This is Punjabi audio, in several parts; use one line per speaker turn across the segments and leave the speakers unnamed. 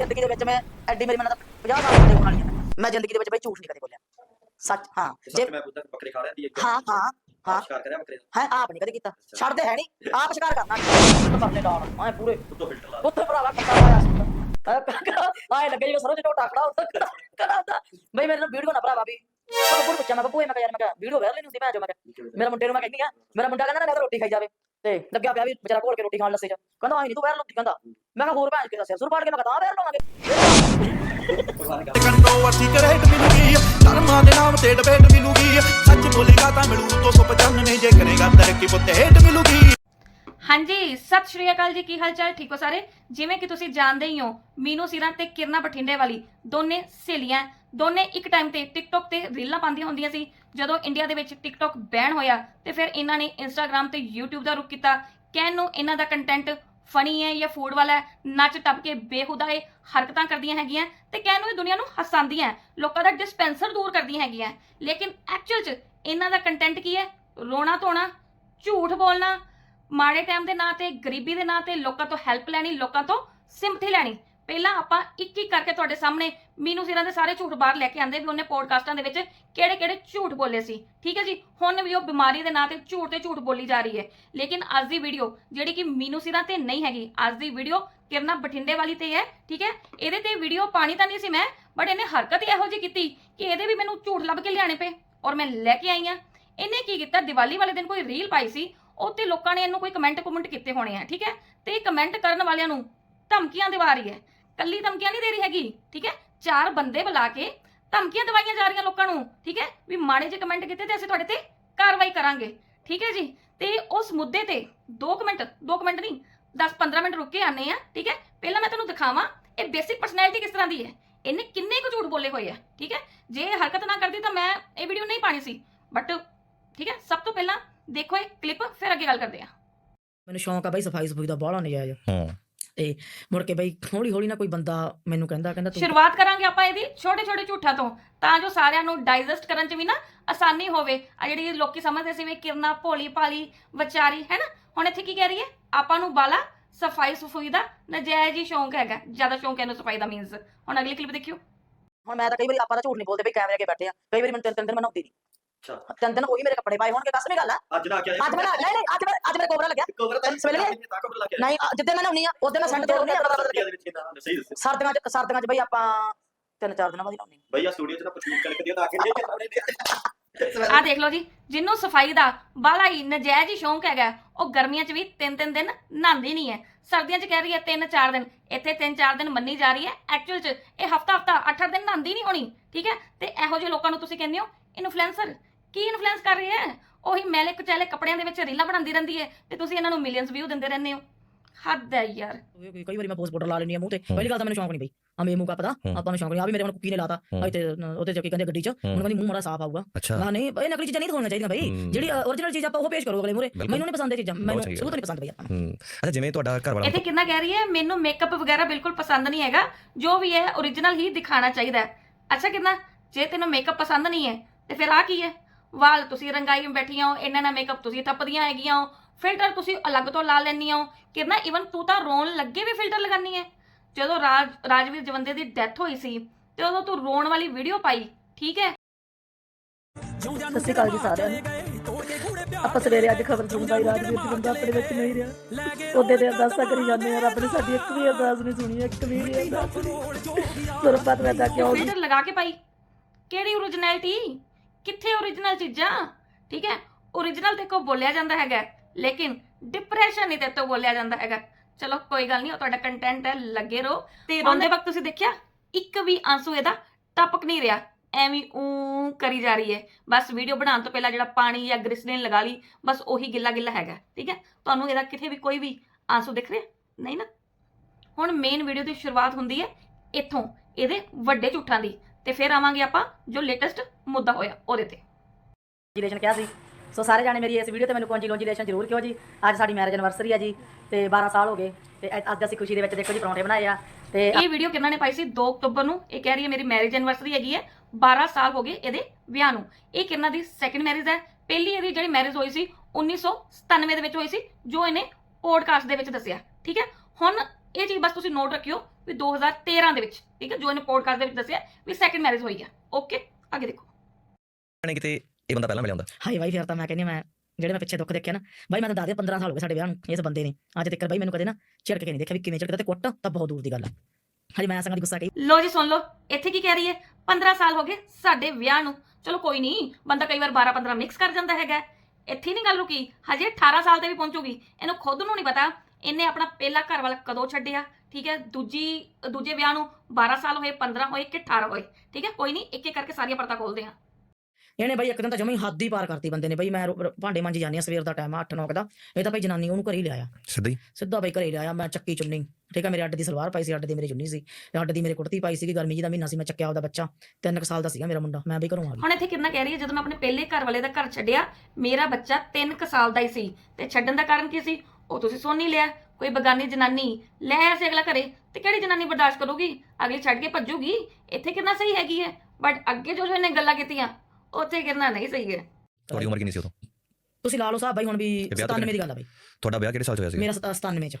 ਜ਼ਿੰਦਗੀ ਦੇ ਵਿੱਚ ਮੈਂ ਐਡੀ ਮੇਰੀ ਮੈਨੂੰ ਤਾਂ 50 ਸਾਲ ਦੇ ਵਾਲੀ ਮੈਂ ਜ਼ਿੰਦਗੀ ਦੇ ਵਿੱਚ ਬਈ ਝੂਠ ਨਹੀਂ ਕਦੇ ਬੋਲਿਆ। ਸੱਚ ਹਾਂ। ਜੇ
ਮੈਂ ਬੁੱਧਾ ਬੱਕਰੇ ਖਾ ਲੈਂਦੀ
ਹਾਂ ਹਾਂ ਹਾਂ।
ਸ਼ਿਕਾਰ ਕਰਿਆ ਬੱਕਰੇ ਦਾ
ਹੈ ਆਪ ਨਹੀਂ ਕਦੇ ਕੀਤਾ। ਛੱਡਦੇ ਹੈ ਨਹੀਂ। ਆਪ ਸ਼ਿਕਾਰ ਕਰਨਾ। ਪਰਲੇ ਡਾਲ ਆਏ ਪੂਰੇ
ਉੱਤੋਂ ਫਿਲਟਰ ਲਾ
ਉੱਥੇ ਭਰਾਵਾ ਕੱਟਾ ਹੋਇਆ ਸੀ। ਆਏ ਲੱਗੇ ਜਿਵੇਂ ਸਰੋਂ ਜਿਹੜਾ ਟਾਕੜਾ ਉੱਤੇ ਕਰਾਦਾ ਬਈ ਮੇਰੇ ਨਾਲ ਵੀਡੀਓ ਨਾ ਭਰਾਵਾ ਵੀ। ਕੋਲ ਪੁੱਛਿਆ ਮੈਂ ਬੱਬੂ ਮੈਂ ਕਿਹਾ ਯਾਰ ਮੈਂ ਕਿਹਾ ਵੀਡੀਓ ਵਾਇਰਲ ਨਹੀਂ ਹੁੰਦੀ ਮੈਂ ਜੋ ਮੈਂ ਕਿਹਾ ਮੇਰਾ ਮੁੰਡੇ ਨੂੰ ਮੈਂ ਕਹਿੰਦੀ ਆ ਮੇਰਾ ਮੁੰਡਾ ਕਹਿੰਦਾ ਨਾ ਮੈਂ ਰੋਟੀ ਖਾਈ ਜਾਵੇ। ਤੇ ਲੱਗਿਆ ਪਿਆ ਵੀ ਵਿਚਾਰਾ ਘੋਲ ਕੇ ਰੋਟੀ ਖਾਣ ਲੱਸੇ ਚ ਕਹਿੰਦਾ ਆਈ ਨਹੀਂ ਤੂੰ ਵਾਇਰਲ ਹੁੰਦੀ ਕਹਿੰਦਾ ਮੈਂ ਕਿਹਾ ਹੋਰ ਭੈਣ ਕੇ ਦੱਸਿਆ ਸੁਰ ਪਾੜ ਕੇ ਮੈਂ ਹੋਵਾਂਗੇ
ਭਗਵਾਨ ਕਰ
ਕੰਟੋ ਅਤੀ ਕਰੇਟ ਮਿਲੂਗੀ ਧਰਮਾਂ ਦੇ ਨਾਮ ਤੇ ਡਬੇਟ ਮਿਲੂਗੀ ਸੱਚ ਬੋਲੇਗਾ ਤਾਂ ਮਿਲੂ 295 ਜੇ ਕਰੇਗਾ ਤਰੱਕੀ ਪੁੱਤੇ ਹੇਟ ਮਿਲੂਗੀ।
ਹਾਂਜੀ ਸਤਿ ਸ਼੍ਰੀ ਅਕਾਲ ਜੀ ਕੀ ਹਾਲ ਚਾਲ? ਠੀਕ ਹੋ ਸਾਰੇ? ਜਿਵੇਂ ਕਿ ਤੁਸੀਂ ਜਾਣਦੇ ਹੀ ਹੋ ਮੀਨੂ ਸਿਰਾਂ ਤੇ ਕਿਰਨਾ ਬਠਿੰਡੇ ਵਾਲੀ ਦੋਨੇ ਸਹੇਲੀਆਂ ਦੋਨੇ ਇੱਕ ਟਾਈਮ ਤੇ ਟਿਕਟੌਕ ਤੇ ਰੀਲਾਂ ਪਾਉਂਦੀਆਂ ਹੁੰਦੀਆਂ ਸੀ। ਜਦੋਂ ਇੰਡੀਆ ਦੇ ਵਿੱਚ ਟਿਕਟੌਕ ਬੈਨ ਹੋਇਆ ਤੇ ਫਿਰ ਇਹਨਾਂ ਨੇ ਇੰਸਟਾਗ੍ਰam ਤੇ YouTube ਦਾ ਰੁਖ ਕੀਤਾ। ਕਹਿਣ ਨੂੰ ਇਹਨਾਂ ਦਾ ਕੰਟੈਂਟ ਫਨੀ ਹੈ ਜਾਂ ਫੂਡ ਵਾਲਾ ਹੈ, ਨੱਚ ਟੱਪ ਕੇ ਬੇਹੁਦਾ ਇਹ ਹਰਕਤਾਂ ਕਰਦੀਆਂ ਹੈਗੀਆਂ ਤੇ ਕਹਿਣ ਨੂੰ ਇਹ ਦੁਨੀਆ ਨੂੰ ਹਸਾਉਂਦੀਆਂ ਲੋਕਾਂ ਦਾ ਡਿਸਪੈਂਸਰ ਦੂਰ ਕਰਦੀਆਂ ਹੈਗੀਆਂ ਲੇਕਿਨ ਐਕਚੁਅਲ 'ਚ ਇਹਨਾਂ ਦਾ ਕੰਟੈਂਟ ਕੀ ਹੈ? ਰੋਣਾ ਧੋਣਾ, ਝੂਠ ਬੋਲਣਾ, ਮਾੜੇ ਟਾਈਮ ਦੇ ਨਾਂ ਤੇ, ਗਰੀਬੀ ਦੇ ਨਾਂ ਤੇ ਲੋਕਾਂ ਤੋਂ ਹੈਲਪ ਲੈਣੀ, ਲੋਕਾਂ ਤੋਂ ਸਿੰਪਥੀ ਲੈਣੀ। ਪਹਿਲਾਂ ਆਪਾਂ ਇੱਕ ਇੱਕ ਕਰਕੇ ਤੁਹਾਡੇ ਸਾਹਮਣੇ ਮੀਨੂ ਸਿਰਾਂ ਦੇ ਸਾਰੇ ਝੂਠ ਬਾਹਰ ਲੈ ਕੇ ਆਂਦੇ ਵੀ ਉਹਨੇ ਪੋਡਕਾਸਟਾਂ ਦੇ ਵਿੱਚ ਕਿਹੜੇ ਕਿਹੜੇ ਝੂਠ ਬੋਲੇ ਸੀ। ਠੀਕ ਹੈ ਜੀ? ਹੁਣ ਵੀ ਉਹ ਬਿਮਾਰੀ ਦੇ ਨਾਂ ਤੇ ਝੂਠ ਤੇ ਝੂਠ ਬੋਲੀ ਜਾ ਰਹੀ ਹੈ। ਲੇਕਿਨ ਅੱਜ ਦੀ ਵੀਡੀਓ ਜਿਹੜੀ ਕਿ ਮੀਨੂ ਸਿਰਾਂ ਤੇ ਨਹੀਂ ਹੈਗੀ, ਅੱਜ ਦੀ ਵੀਡੀਓ ਕਿਰਨਾ ਬਠਿੰਡੇ ਵਾਲੀ ਤੇ ਹੈ, ਠੀਕ ਹੈ? ਇਹਦੇ ਤੇ ਵੀਡੀਓ ਪਾਣੀ ਤਾਂ ਨਹੀਂ ਸੀ ਮੈਂ ਬਟ ਇਹਨੇ ਹਰਕਤ ਇਹੋ ਜਿਹੀ ਕੀਤੀ ਕਿ ਇਹਦੇ ਵੀ ਮੈਨੂੰ ਝੂਠ ਲੱਭ ਕੇ ਲਿਆਣੇ ਪਏ ਔਰ ਮੈਂ ਲੈ ਕੇ ਆਈ ਆ ਇਹਨੇ ਕੀ ਕੀਤਾ? ਦੀਵਾਲੀ ਵਾਲੇ ਦਿਨ ਕੋਈ ਰੀਲ ਪਾਈ ਸੀ ਉੱਤੇ ਲੋਕਾਂ ਨੇ ਇਹਨੂੰ ਕੋਈ ਕਮੈਂਟ ਕਮੈਂਟ ਕੀਤੇ ਹੋਣੇ ਆ, ਠੀਕ ਹੈ? ਤੇ ਕਮੈਂਟ ਕਰਨ ਵਾਲਿਆਂ ਨੂੰ ਧਮਕੀਆਂ ਦਿਵਾ ਰਹੀ ਹੈ। ਕੱਲੀ ਧਮਕੀਆਂ ਨਹੀਂ ਦੇ ਰਹੀ ਹੈਗੀ ਠੀਕ ਹੈ? ਚਾਰ ਬੰਦੇ ਬੁਲਾ ਕੇ ਧਮਕੀਆਂ ਦਵਾਈਆਂ ਜਾ ਰਹੀਆਂ ਲੋਕਾਂ ਨੂੰ ਠੀਕ ਹੈ? ਵੀ ਮਾੜੇ ਜਿਹੇ ਕਮੈਂਟ ਕੀਤੇ ਤੇ ਅਸੀਂ ਤੁਹਾਡੇ ਤੇ ਕਾਰਵਾਈ ਕਰਾਂਗੇ ਠੀਕ ਹੈ ਜੀ? ਤੇ ਉਸ ਮੁੱਦੇ ਤੇ 2 ਮਿੰਟ 2 ਮਿੰਟ ਨਹੀਂ 10 15 ਮਿੰਟ ਰੁਕ ਕੇ ਆਨੇ ਆ ਠੀਕ ਹੈ? ਪਹਿਲਾਂ ਮੈਂ ਤੁਹਾਨੂੰ ਦਿਖਾਵਾਂ ਇਹ ਬੇਸਿਕ ਪਰਸਨੈਲਿਟੀ ਕਿਸ ਤਰ੍ਹਾਂ ਦੀ ਹੈ? ਇਹਨੇ ਕਿੰਨੇ ਕੁ ਝੂਠ ਬੋਲੇ ਹੋਏ ਆ ਠੀਕ ਹੈ? ਜੇ ਇਹ ਹਰਕਤ ਨਾ ਕਰਦੀ ਤਾਂ ਮੈਂ ਇਹ ਵੀਡੀਓ ਨਹੀਂ ਪਾਣੀ ਸੀ ਬਟ ਠੀਕ ਹੈ? ਸਭ ਤੋਂ ਪਹਿਲਾਂ ਦੇਖੋ ਇਹ ਕਲਿੱਪ ਫਿਰ ਅੱਗੇ ਗੱਲ ਕਰਦੇ ਆ
ਮੈਨੂੰ ਸ਼ੌਂਕ ਆ ਬਈ ਸਫ਼ਾਈ ਸਫੂਈ ਦਾ ਬਾਹਲਾ ਨਜਾਇਜ਼।
ਹੂੰ।
ਤੇ ਮੁੜ ਕੇ ਬਈ ਹੌਲੀ ਹੌਲੀ ਨਾ ਕੋਈ ਬੰਦਾ ਮੈਨੂੰ ਕਹਿੰਦਾ ਕਹਿੰਦਾ ਤੂੰ
ਸ਼ੁਰੂਆਤ ਕਰਾਂਗੇ ਆਪਾਂ ਇਹਦੀ ਛੋਟੇ ਛੋਟੇ ਝੂਠਾਂ ਤੋਂ ਤਾਂ ਜੋ ਸਾਰਿਆਂ ਨੂੰ ਡਾਈਜੈਸਟ ਕਰਨ 'ਚ ਵੀ ਨਾ ਆਸਾਨੀ ਹੋਵੇ। ਆ ਜਿਹੜੀ ਲੋਕੀ ਸਮਝਦੇ ਸੀ ਵੀ ਕਿਰਨਾ ਭੋਲੀ ਭਾਲੀ ਵਿਚਾਰੀ ਹੈ ਨਾ? ਹੁਣ ਇੱਥੇ ਕੀ ਕਹਿ ਰਹੀ ਹੈ? ਆਪਾਂ ਨੂੰ ਬਾਲਾ ਸਫ਼ਾਈ ਸਫੂਈ ਦਾ ਨਜਾਇਜ਼ ਹੀ ਸ਼ੌਂਕ ਹੈਗਾ। ਜ਼ਿਆਦਾ ਸ਼ੌਂਕ ਹੈ ਇਹਨੂੰ ਸਫ਼ਾਈ ਦਾ ਮੀਨਸ ਹੁਣ ਅਗਲੀ ਕਲਿੱਪ ਦੇਖਿਓ।
ਹੁਣ ਮੈਂ ਤਾਂ ਕਈ ਵਾਰੀ ਆਪਾਂ ਤਾਂ ਝੂਠ ਨਹੀਂ ਬੋਲਦੇ ਬਈ ਕੈਮਰੇ ਅੱਗੇ ਬੈਠੇ ਆ। ਕਈ ਵਾਰੀ ਮੈਨੂੰ ਤਿੰਨ ਤਿੰਨ ਦਿਨ ਮੈਂ ਨਹਾਉਂਦੀ ਨਹੀਂ
ਅੱਛਾ।
ਤਿੰਨ ਦਿਨ ਉਹੀ ਮੇਰੇ ਕੱਪੜੇ ਪਾਏ ਹੋਣਗੇ ਦੱਸ ਵੀ ਗੱਲ ਆ।
ਅੱਜ ਨਾ ਕਿਹਾ
ਅੱਜ ਮੈਂ ਨਾ- ਨਹੀਂ ਨਹੀਂ ਅੱਜ ਮੈਂ ਅੱਜ ਮੇਰੇ ਕੋਬਰਾ ਲੱਗਿਆ।
ਕੋਬਰਾ ਤਾਂ
ਸਵੇਰੇ
ਤਾਂ ਕੋਬਰਾ ਲੱਗਿਆ।
ਨਹੀਂ ਅ- ਜਿੱਦਾਂ ਮੈਂ ਨਹਾਉਣੀ ਆ ਉਦੋਂ ਮੈਂ ਸੈਂਟ
ਦੇ ਵਿੱਚ ਕਿਦਾਂ ਸਹੀ ਦੱਸੋ।
ਸਰਦੀਆਂ ਚ ਸਰਦੀਆਂ ਚ ਬਈ ਆਪਾਂ ਤਿੰਨ ਚਾਰ ਦਿਨਾਂ ਬਾਅਦ ਹੀ ਨਹਾਉਣੀ
ਭਈਆ ਸਟੂਡੀਓ 'ਚ ਨਾ ਪਰਫਿਊਮ ਕਰਕੇ ਦਿਓ ਤਾਂ ਕਿ ਜੇ ਆਪਣੇ
ਆ ਦੇਖ ਲਓ ਜੀ ਜਿਹਨੂੰ ਸਫ਼ਾਈ ਦਾ ਬਾਲਾ ਹੀ ਨਜਾਇਜ਼ ਹੀ ਸ਼ੌਂਕ ਹੈਗਾ ਉਹ ਗਰਮੀਆਂ 'ਚ ਵੀ ਤਿੰਨ ਤਿੰਨ ਦਿਨ ਨਹਾਉਂਦੀ ਨਹੀਂ ਹੈ। ਸਰਦੀਆਂ 'ਚ ਕਹਿ ਰਹੀ ਹੈ ਤਿੰਨ ਚਾਰ ਦਿਨ ਇੱਥੇ ਤਿੰਨ ਚਾਰ ਦਿਨ ਮੰਨੀ ਜਾ ਰਹੀ ਹੈ। ਐਕਚੁਅਲ 'ਚ ਇਹ ਹਫਤਾ ਹਫਤਾ ਅੱਠ ਅੱਠ ਦਿਨ ਨਹਾਉਂਦੀ ਨਹੀਂ ਹੋਣੀ ਠੀਕ ਹੈ? ਤੇ ਇਹੋ ਜਿਹੇ ਲੋਕਾਂ ਨੂੰ ਤੁਸੀਂ ਕਹਿੰਦੇ ਹੋ ਇਨਫਲੂਐਂਸਰ। ਕੀ ਇਨਫਲੂਐਂਸ ਕਰ ਰਹੇ ਹੈ? ਉਹੀ ਮੈਲੇ ਕੁਚੈਲੇ ਕੱਪੜਿਆਂ ਦੇ ਵਿੱਚ ਰੀਲਾਂ ਬਣਾਉਂਦੀ ਰਹਿੰਦੀ ਹੈ ਤੇ ਤੁਸੀਂ ਇਹਨਾਂ ਨੂੰ ਮਿਲੀਅਨਸ ਵਿਊ ਦਿੰਦੇ ਰਹਿੰਦੇ ਹੋ। ਹੱਦ ਹੈ ਯਾਰ।
ਕਈ- ਕਈ ਵਾਰੀ ਮੈਂ ਪੋਸਟ ਪਾਊਡਰ ਲਾ ਲੈਣੀ ਆ ਮੂੰਹ ਤੇ। ਪਹਿਲੀ ਗੱਲ ਤਾਂ ਮੈਨੂੰ ਸ਼ੌਂਕ ਨਹੀਂ ਬਈ। ਆ ਮੇ ਮੂੰਹ ਕੱਪਦਾ
ਹੂੰ।
ਆਪਾਂ ਨੂੰ ਸ਼ੌਂਕ ਨਹੀਂ। ਆ ਵੀ ਮੇਰੇ ਹੁਣ ਕੁੱਕੀ ਨੇ ਲਾਤਾ।
ਹੂੰ।
ਇੱਥੇ ਉਹਦੇ ਚ ਕੀ ਕਹਿੰਦੇ ਗੱਡੀ ਚ। ਹੁਣ ਕਹਿੰਦੀ ਮੂੰਹ ਮਾੜਾ ਸਾਫ਼ ਆਊਗਾ।
ਅੱਛਾ।
ਨਾ ਨਹੀਂ ਇਹ ਨਕਲੀ ਚੀਜ਼ਾਂ ਨਹੀਂ ਦਿਖਾਉਣੀਆਂ ਚਾਹੀਦੀਆਂ ਬਈ। ਜਿਹੜੀ ਓਰੀਜਨਲ ਚੀਜ਼ ਆਪਾਂ ਉਹ ਪੇਸ਼ ਕਰੋ ਅਗਲੇ ਮੂਰੇ। ਮੈਨੂੰ ਨਹੀਂ ਪਸੰਦ ਇਹ ਚੀਜ਼ਾਂ। ਮੈਨੂੰ ਸ਼ੁਰੂ ਤੋਂ ਨਹੀਂ ਪਸੰਦ ਬਈ ਆਪਾਂ।
ਅੱਛਾ ਜਿਵੇਂ ਤੁਹਾਡਾ ਘਰ ਵਾਲਾ
ਇੱਥੇ ਕਿੰਨਾ ਕਹਿ ਰਹੀ ਹੈ ਮੈਨੂੰ ਮੇਕਅਪ ਵਗੈਰਾ ਬਿਲਕੁਲ ਪਸੰਦ ਨਹੀਂ ਹੈਗਾ। ਜੋ ਵੀ ਹੈ origignal ਹੀ ਦਿਖਾਣਾ ਚਾਹੀਦਾ ਹੈ। ਅੱਛਾ ਕਿੰਨਾ? ਜੇ ਤੈਨੂੰ ਮੇਕਅਪ ਪਸੰਦ ਨਹੀਂ ਹੈ ਤੇ ਫਿਰ ਆ ਕੀ ਹੈ? ਵਾਲ ਤੁਸੀਂ ਰੰਗਾਈ ਬੈਠੀਆਂ ਹੋ ਇਹਨਾਂ ਨਾਲ ਮੇਕਅਪ ਤੁਸੀਂ ਥੱਪਦੀਆਂ ਹੈਗੀਆਂ ਹੋ ਫਿਲਟਰ ਤੁਸੀਂ ਅਲੱਗ ਤੋਂ ਲਾ ਲੈਣੀਆਂ ਹੋ। ਕਿਰਨਾ ਇਵਨ ਤੂੰ ਤਾਂ ਰੋਣ ਲੱਗੇ ਵੀ ਫਿਲਟਰ ਲਗਾਨੀ ਹੈ। ਜਦੋਂ ਰਾਜ ਰਾਜਵੀਰ ਜਵੰਦੇ ਦੀ ਡੈਥ ਹੋਈ ਸੀ ਤੇ ਉਦੋਂ ਤੂੰ ਰੋਣ ਵਾਲੀ ਵੀਡੀਓ ਪਾਈ ਠੀਕ ਹੈ?
ਸਤਿ ਸ਼੍ਰੀ ਅਕਾਲ ਜੀ ਸਾਰਿਆਂ ਨੂੰ। ਆਪਾਂ ਸਵੇਰੇ ਅੱਜ ਖਬਰ ਸੁਣਦਾ ਹੀ ਰਾਜਵੀਰ ਜੀ ਬੰਦਾ ਆਪਣੇ ਵਿੱਚ ਨਹੀਂ ਰਿਹਾ। ਉਹਦੇ ਦੇ ਅਰਦਾਸਾਂ ਕਰੀ ਜਾਂਦੇ ਆ ਰੱਬ ਨੇ ਸਾਡੀ ਇੱਕ ਵੀ ਅਰਦਾਸ ਨਹੀਂ ਸੁਣੀ ਇੱਕ ਵੀ ਨਹੀਂ ਅਰਦਾਸ ਸੁਰਪਤ ਵੈਦਾ ਕਿਉਂ
ਫਿਲਟਰ ਲਗਾ ਕੇ ਪਾਈ। ਕਿਹੜੀ ਓਰੀਜਨੈਲਿਟੀ ਕਿੱਥੇ ਓਰੀਜਨਲ ਚੀਜ਼ਾਂ? ਠੀਕ ਹੈ? ਓਰੀਜਨਲ ਤੇ ਕੋ ਬੋਲਿਆ ਜਾਂਦਾ ਹੈਗਾ ਲੇਕਿਨ ਡਿਪਰੈਸ਼ਨ ਨਹੀਂ ਤੇ ਤੋਂ ਬੋਲਿਆ ਜਾਂਦਾ ਹੈਗਾ ਚਲੋ ਕੋਈ ਗੱਲ ਨਹੀਂ ਉਹ ਤੁਹਾਡਾ ਕੰਟੈਂਟ ਹੈ ਲੱਗੇ ਰਹੋ। ਤੇ ਰੋਂਦੇ ਵਕਤ ਤੁਸੀਂ ਦੇਖਿਆ ਇੱਕ ਵੀ ਆਂਸੂ ਇਹਦਾ ਟਪਕ ਨਹੀਂ ਰਿਹਾ। ਐਵੇਂ ਊ ਕਰੀ ਜਾ ਰਹੀ ਹੈ। ਬਸ ਵੀਡੀਓ ਬਣਾਉਣ ਤੋਂ ਪਹਿਲਾਂ ਜਿਹੜਾ ਪਾਣੀ ਜਾਂ ਗ੍ਰਿਸਲਿਨ ਲਗਾ ਲਈ ਬਸ ਉਹੀ ਗਿੱਲਾ ਗਿੱਲਾ ਹੈਗਾ ਠੀਕ ਹੈ? ਤੁਹਾਨੂੰ ਇਹਦਾ ਕਿਤੇ ਵੀ ਕੋਈ ਵੀ ਆਂਸੂ ਦਿਖ ਰਿਹਾ? ਨਹੀਂ ਨਾ? ਹੁਣ ਮੇਨ ਵੀਡੀਓ ਦੀ ਸ਼ੁਰੂਆਤ ਹੁੰਦੀ ਹੈ ਇੱਥੋਂ ਇਹਦੇ ਵੱਡੇ ਝੂਠਾਂ ਦੀ। ਤੇ ਫਿਰ ਆਵਾਂਗੇ ਆਪਾਂ ਜੋ ਲੇਟੈਸਟ ਮੁੱਦਾ ਹੋਇਆ ਉਹਦੇ ਤੇ।
ਕੰਗ੍ਰੈਚੁਲੇਸ਼ਨ ਕਿਹਾ ਸੀ। ਸੋ ਸਾਰੇ ਜਾਣੇ ਮੇਰੀ ਇਸ ਵੀਡੀਓ ਤੇ ਮੈਨੂੰ ਕੰਗ੍ਰੈਚੁਲੇਸ਼ਨ ਜ਼ਰੂਰ ਕਿਹੋ ਜੀ। ਅੱਜ ਸਾਡੀ ਮੈਰਿਜ ਐਨਵਰਸਰੀ ਆ ਜੀ ਤੇ 12 ਸਾਲ ਹੋ ਗਏ ਤੇ ਅੱਜ ਅੱਜ ਅਸੀਂ ਖੁਸ਼ੀ ਦੇ ਵਿੱਚ ਦੇਖੋ ਜੀ ਪਰੌਂਠੇ ਬਣਾਏ ਆ ਤੇ
ਇਹ ਵੀਡੀਓ ਕਿਹਨਾਂ ਨੇ ਪਾਈ ਸੀ? 2 ਅਕਤੂਬਰ ਨੂੰ। ਇਹ ਕਹਿ ਰਹੀ ਹੈ ਮੇਰੀ ਮੈਰਿਜ ਐਨਵਰਸਰੀ ਹੈਗੀ ਹੈ। 12 ਸਾਲ ਹੋ ਗਏ ਇਹਦੇ ਵਿਆਹ ਨੂੰ। ਇਹ ਕਿਹਨਾਂ ਦੀ ਸੈਕੰਡ ਮੈਰਿਜ ਹੈ? ਪਹਿਲੀ ਇਹਦੀ ਜਿਹੜੀ ਮੈਰਿਜ ਹੋਈ ਸੀ 1997 ਦੇ ਵਿੱਚ ਹੋਈ ਸੀ ਜੋ ਇਹਨੇ ਪੋਡਕਾਸਟ ਦੇ ਵਿੱਚ ਦੱਸਿਆ। ਠੀਕ ਹੈ? ਹੁਣ ਇਹ ਚੀਜ਼ ਬਸ ਤੁਸੀਂ ਨੋਟ ਰੱਖਿਓ। ਵੀ 2013 ਦੇ ਵਿੱਚ ਠੀਕ ਹੈ ਜੋ ਇਹਨੇ ਪੋਡਕਾਸਟ ਦੇ ਵਿੱਚ ਦੱਸਿਆ ਵੀ ਸੈਕੰਡ ਮੈਰਿਜ ਹੋਈ ਆ। ਓਕੇ ਅੱਗੇ ਦੇਖੋ।
ਨੇ ਕਿਤੇ ਇਹ ਬੰਦਾ ਪਹਿਲਾਂ ਮਿਲਿਆ ਹੁੰਦਾ।
ਹਾਈ ਬਾਈ ਫਿਰ ਤਾਂ ਮੈਂ ਕਹਿੰਦੀ ਮੈਂ ਜਿਹੜੇ ਮੈਂ ਪਿੱਛੇ ਦੁੱਖ ਦੇਖਿਆ ਨਾ ਬਾਈ ਮੈਂ ਤਾਂ ਦੱਸਦੇ 15 ਸਾਲ ਹੋ ਗਏ ਸਾਡੇ ਵਿਆਹ ਨੂੰ ਇਸ ਬੰਦੇ ਨੇ। ਅੱਜ ਤੱਕ ਬਾਈ ਮੈਨੂੰ ਕਦੇ ਨਾ ਝਿੜਕ ਕੇ ਨਹੀਂ ਦੇਖਿਆ ਵੀ ਕਿਵੇਂ ਝਿੜਕਦਾ ਤੇ ਕੁੱਟ ਤਾਂ ਬਹੁਤ ਦੂਰ ਦੀ ਗੱਲ ਆ। ਹਜੇ ਮੈਂ ਸੰਗਤ ਗੁੱਸਾ ਕਹੀ।
ਲੋ ਜੀ ਸੁਣ ਲਓ ਇੱਥੇ ਕੀ ਕਹਿ ਰਹੀ ਹੈ? 15 ਸਾਲ ਹੋ ਗਏ ਸਾਡੇ ਵਿਆਹ ਨੂੰ। ਚਲੋ ਕੋਈ ਨਹੀਂ ਬੰਦਾ ਕਈ ਵਾਰ 12 15 ਮਿਕਸ ਕਰ ਜਾਂਦਾ ਹੈਗਾ। ਇੱਥੇ ਨਹੀਂ ਗੱਲ ਰੁਕੀ। ਹਜੇ 18 ਸਾਲ ਤੇ ਵੀ ਪਹੁੰਚੂਗੀ। ਇਹਨੂੰ ਖੁਦ ਨੂੰ ਨਹੀਂ ਪਤਾ। ਇਹਨੇ ਆਪਣਾ ਪਹਿਲਾ ਘਰ ਵਾਲਾ ਕਦੋਂ ਛੱਡਿਆ? ਠੀਕ ਹੈ ਦੂਜੀ ਦੂਜੇ ਵਿਆਹ ਨੂੰ 12 ਸਾਲ ਹੋਏ 15 ਹੋਏ ਕਿ 18 ਹੋਏ? ਠੀਕ ਹੈ ਕੋਈ ਨਹੀਂ ਇੱਕ ਇੱਕ ਕਰਕੇ ਸਾਰੀਆਂ ਪਰਤਾਂ ਖੋਲਦੇ ਹਾਂ।
ਇਹਨੇ ਬਾਈ ਇੱਕ ਦਿਨ ਤਾਂ ਜਮਾ ਹੀ ਹੱਦ ਹੀ ਪਾਰ ਕਰਤੀ ਬੰਦੇ ਨੇ। ਬਾਈ ਮੈਂ ਭਾਂਡੇ ਮਾਂਜੀ ਜਾਂਦੀ ਆ ਸਵੇਰ ਦਾ ਟਾਈਮ 8 9 ਦਾ। ਇਹ ਤਾਂ ਬਾਈ ਜਨਾਨੀ ਉਹਨੂੰ ਘਰੇ ਹੀ ਲਿਆਇਆ।
ਸਿੱਧਾ ਹੀ?
ਸਿੱਧਾ ਬਾਈ ਘਰੇ ਹੀ ਲਿਆਇਆ ਮੈਂ ਚੱਕੀ ਚੁੰਨੀ। ਠੀਕ ਹੈ ਮੇਰੇ ਅੱਡ ਦੀ ਸਲਵਾਰ ਪਾਈ ਸੀ ਅੱਡ ਦੀ ਮੇਰੀ ਚੁੰਨੀ ਸੀ। ਤੇ ਅੱਡ ਦੀ ਮੇਰੇ ਕੁੜਤੀ ਪਾਈ ਸੀਗੀ ਗਰਮੀ ਜੀ ਦਾ ਮਹੀਨਾ ਸੀ ਮੈਂ ਚੱਕਿਆ ਉਹਦਾ ਬੱਚਾ। ਤਿੰਨ ਕੁ ਸਾਲ ਦਾ ਸੀਗਾ ਮੇਰਾ ਮੁੰਡਾ ਮੈਂ ਬਈ ਘਰੋਂ ਆ ਗਈ
ਹੁਣ ਇੱਥੇ ਕਿੰਨਾ ਕਹਿ ਰਹੀ ਹੈ ਜਦੋਂ ਮੈਂ ਆਪਣੇ ਪਹਿਲੇ ਘਰ ਵਾਲੇ ਦਾ ਘਰ ਛੱਡਿਆ ਮੇਰਾ ਬੱਚਾ 3 ਕੁ ਸਾਲ ਦਾ ਹੀ ਸੀ। ਤੇ ਛੱਡਣ ਦਾ ਕਾਰਨ ਕੀ ਸੀ? ਉਹ ਤੁਸੀਂ ਸੁਣ ਨਹੀਂ ਲਿਆ ਕੋਈ ਬਗਾਨੀ ਜਨਾਨੀ ਲੈ ਆਇਆ ਸੀ ਅਗਲਾ ਘਰੇ ਤੇ ਕਿਹੜੀ ਜਨਾਨੀ ਬਰਦਾਸ਼ਤ ਕਰੂਗੀ? ਅਗਲੀ ਛੱਡ ਕੇ ਭੱਜੂਗੀ? ਇੱਥੇ ਕਿੰਨਾ ਸਹੀ ਹੈਗੀ ਹੈ? ਬਟ ਅੱਗੇ ਜੋ ਜੋ ਇਹਨੇ ਗੱਲਾਂ ਕੀਤੀਆਂ ਉੱਥੇ ਕਿੰਨਾ ਨਹੀਂ ਸਹੀ ਹੈ।
ਤੁਹਾਡੀ ਉਮਰ ਕਿੰਨੀ ਸੀ ਉਦੋਂ?
ਤੁਸੀਂ ਲਾ ਲਓ ਸਾਹਿਬ ਬਾਈ ਹੁਣ ਵੀ
ਵਿਆਹ ਤੋਂ
97 ਦੀ ਗੱਲ ਆ ਬਾਈ।
ਤੁਹਾਡਾ ਵਿਆਹ ਕਿਹੜੇ ਸਾਲ 'ਚ ਹੋਇਆ ਸੀ
ਮੇਰਾ ਸਤ- 97 ਚ।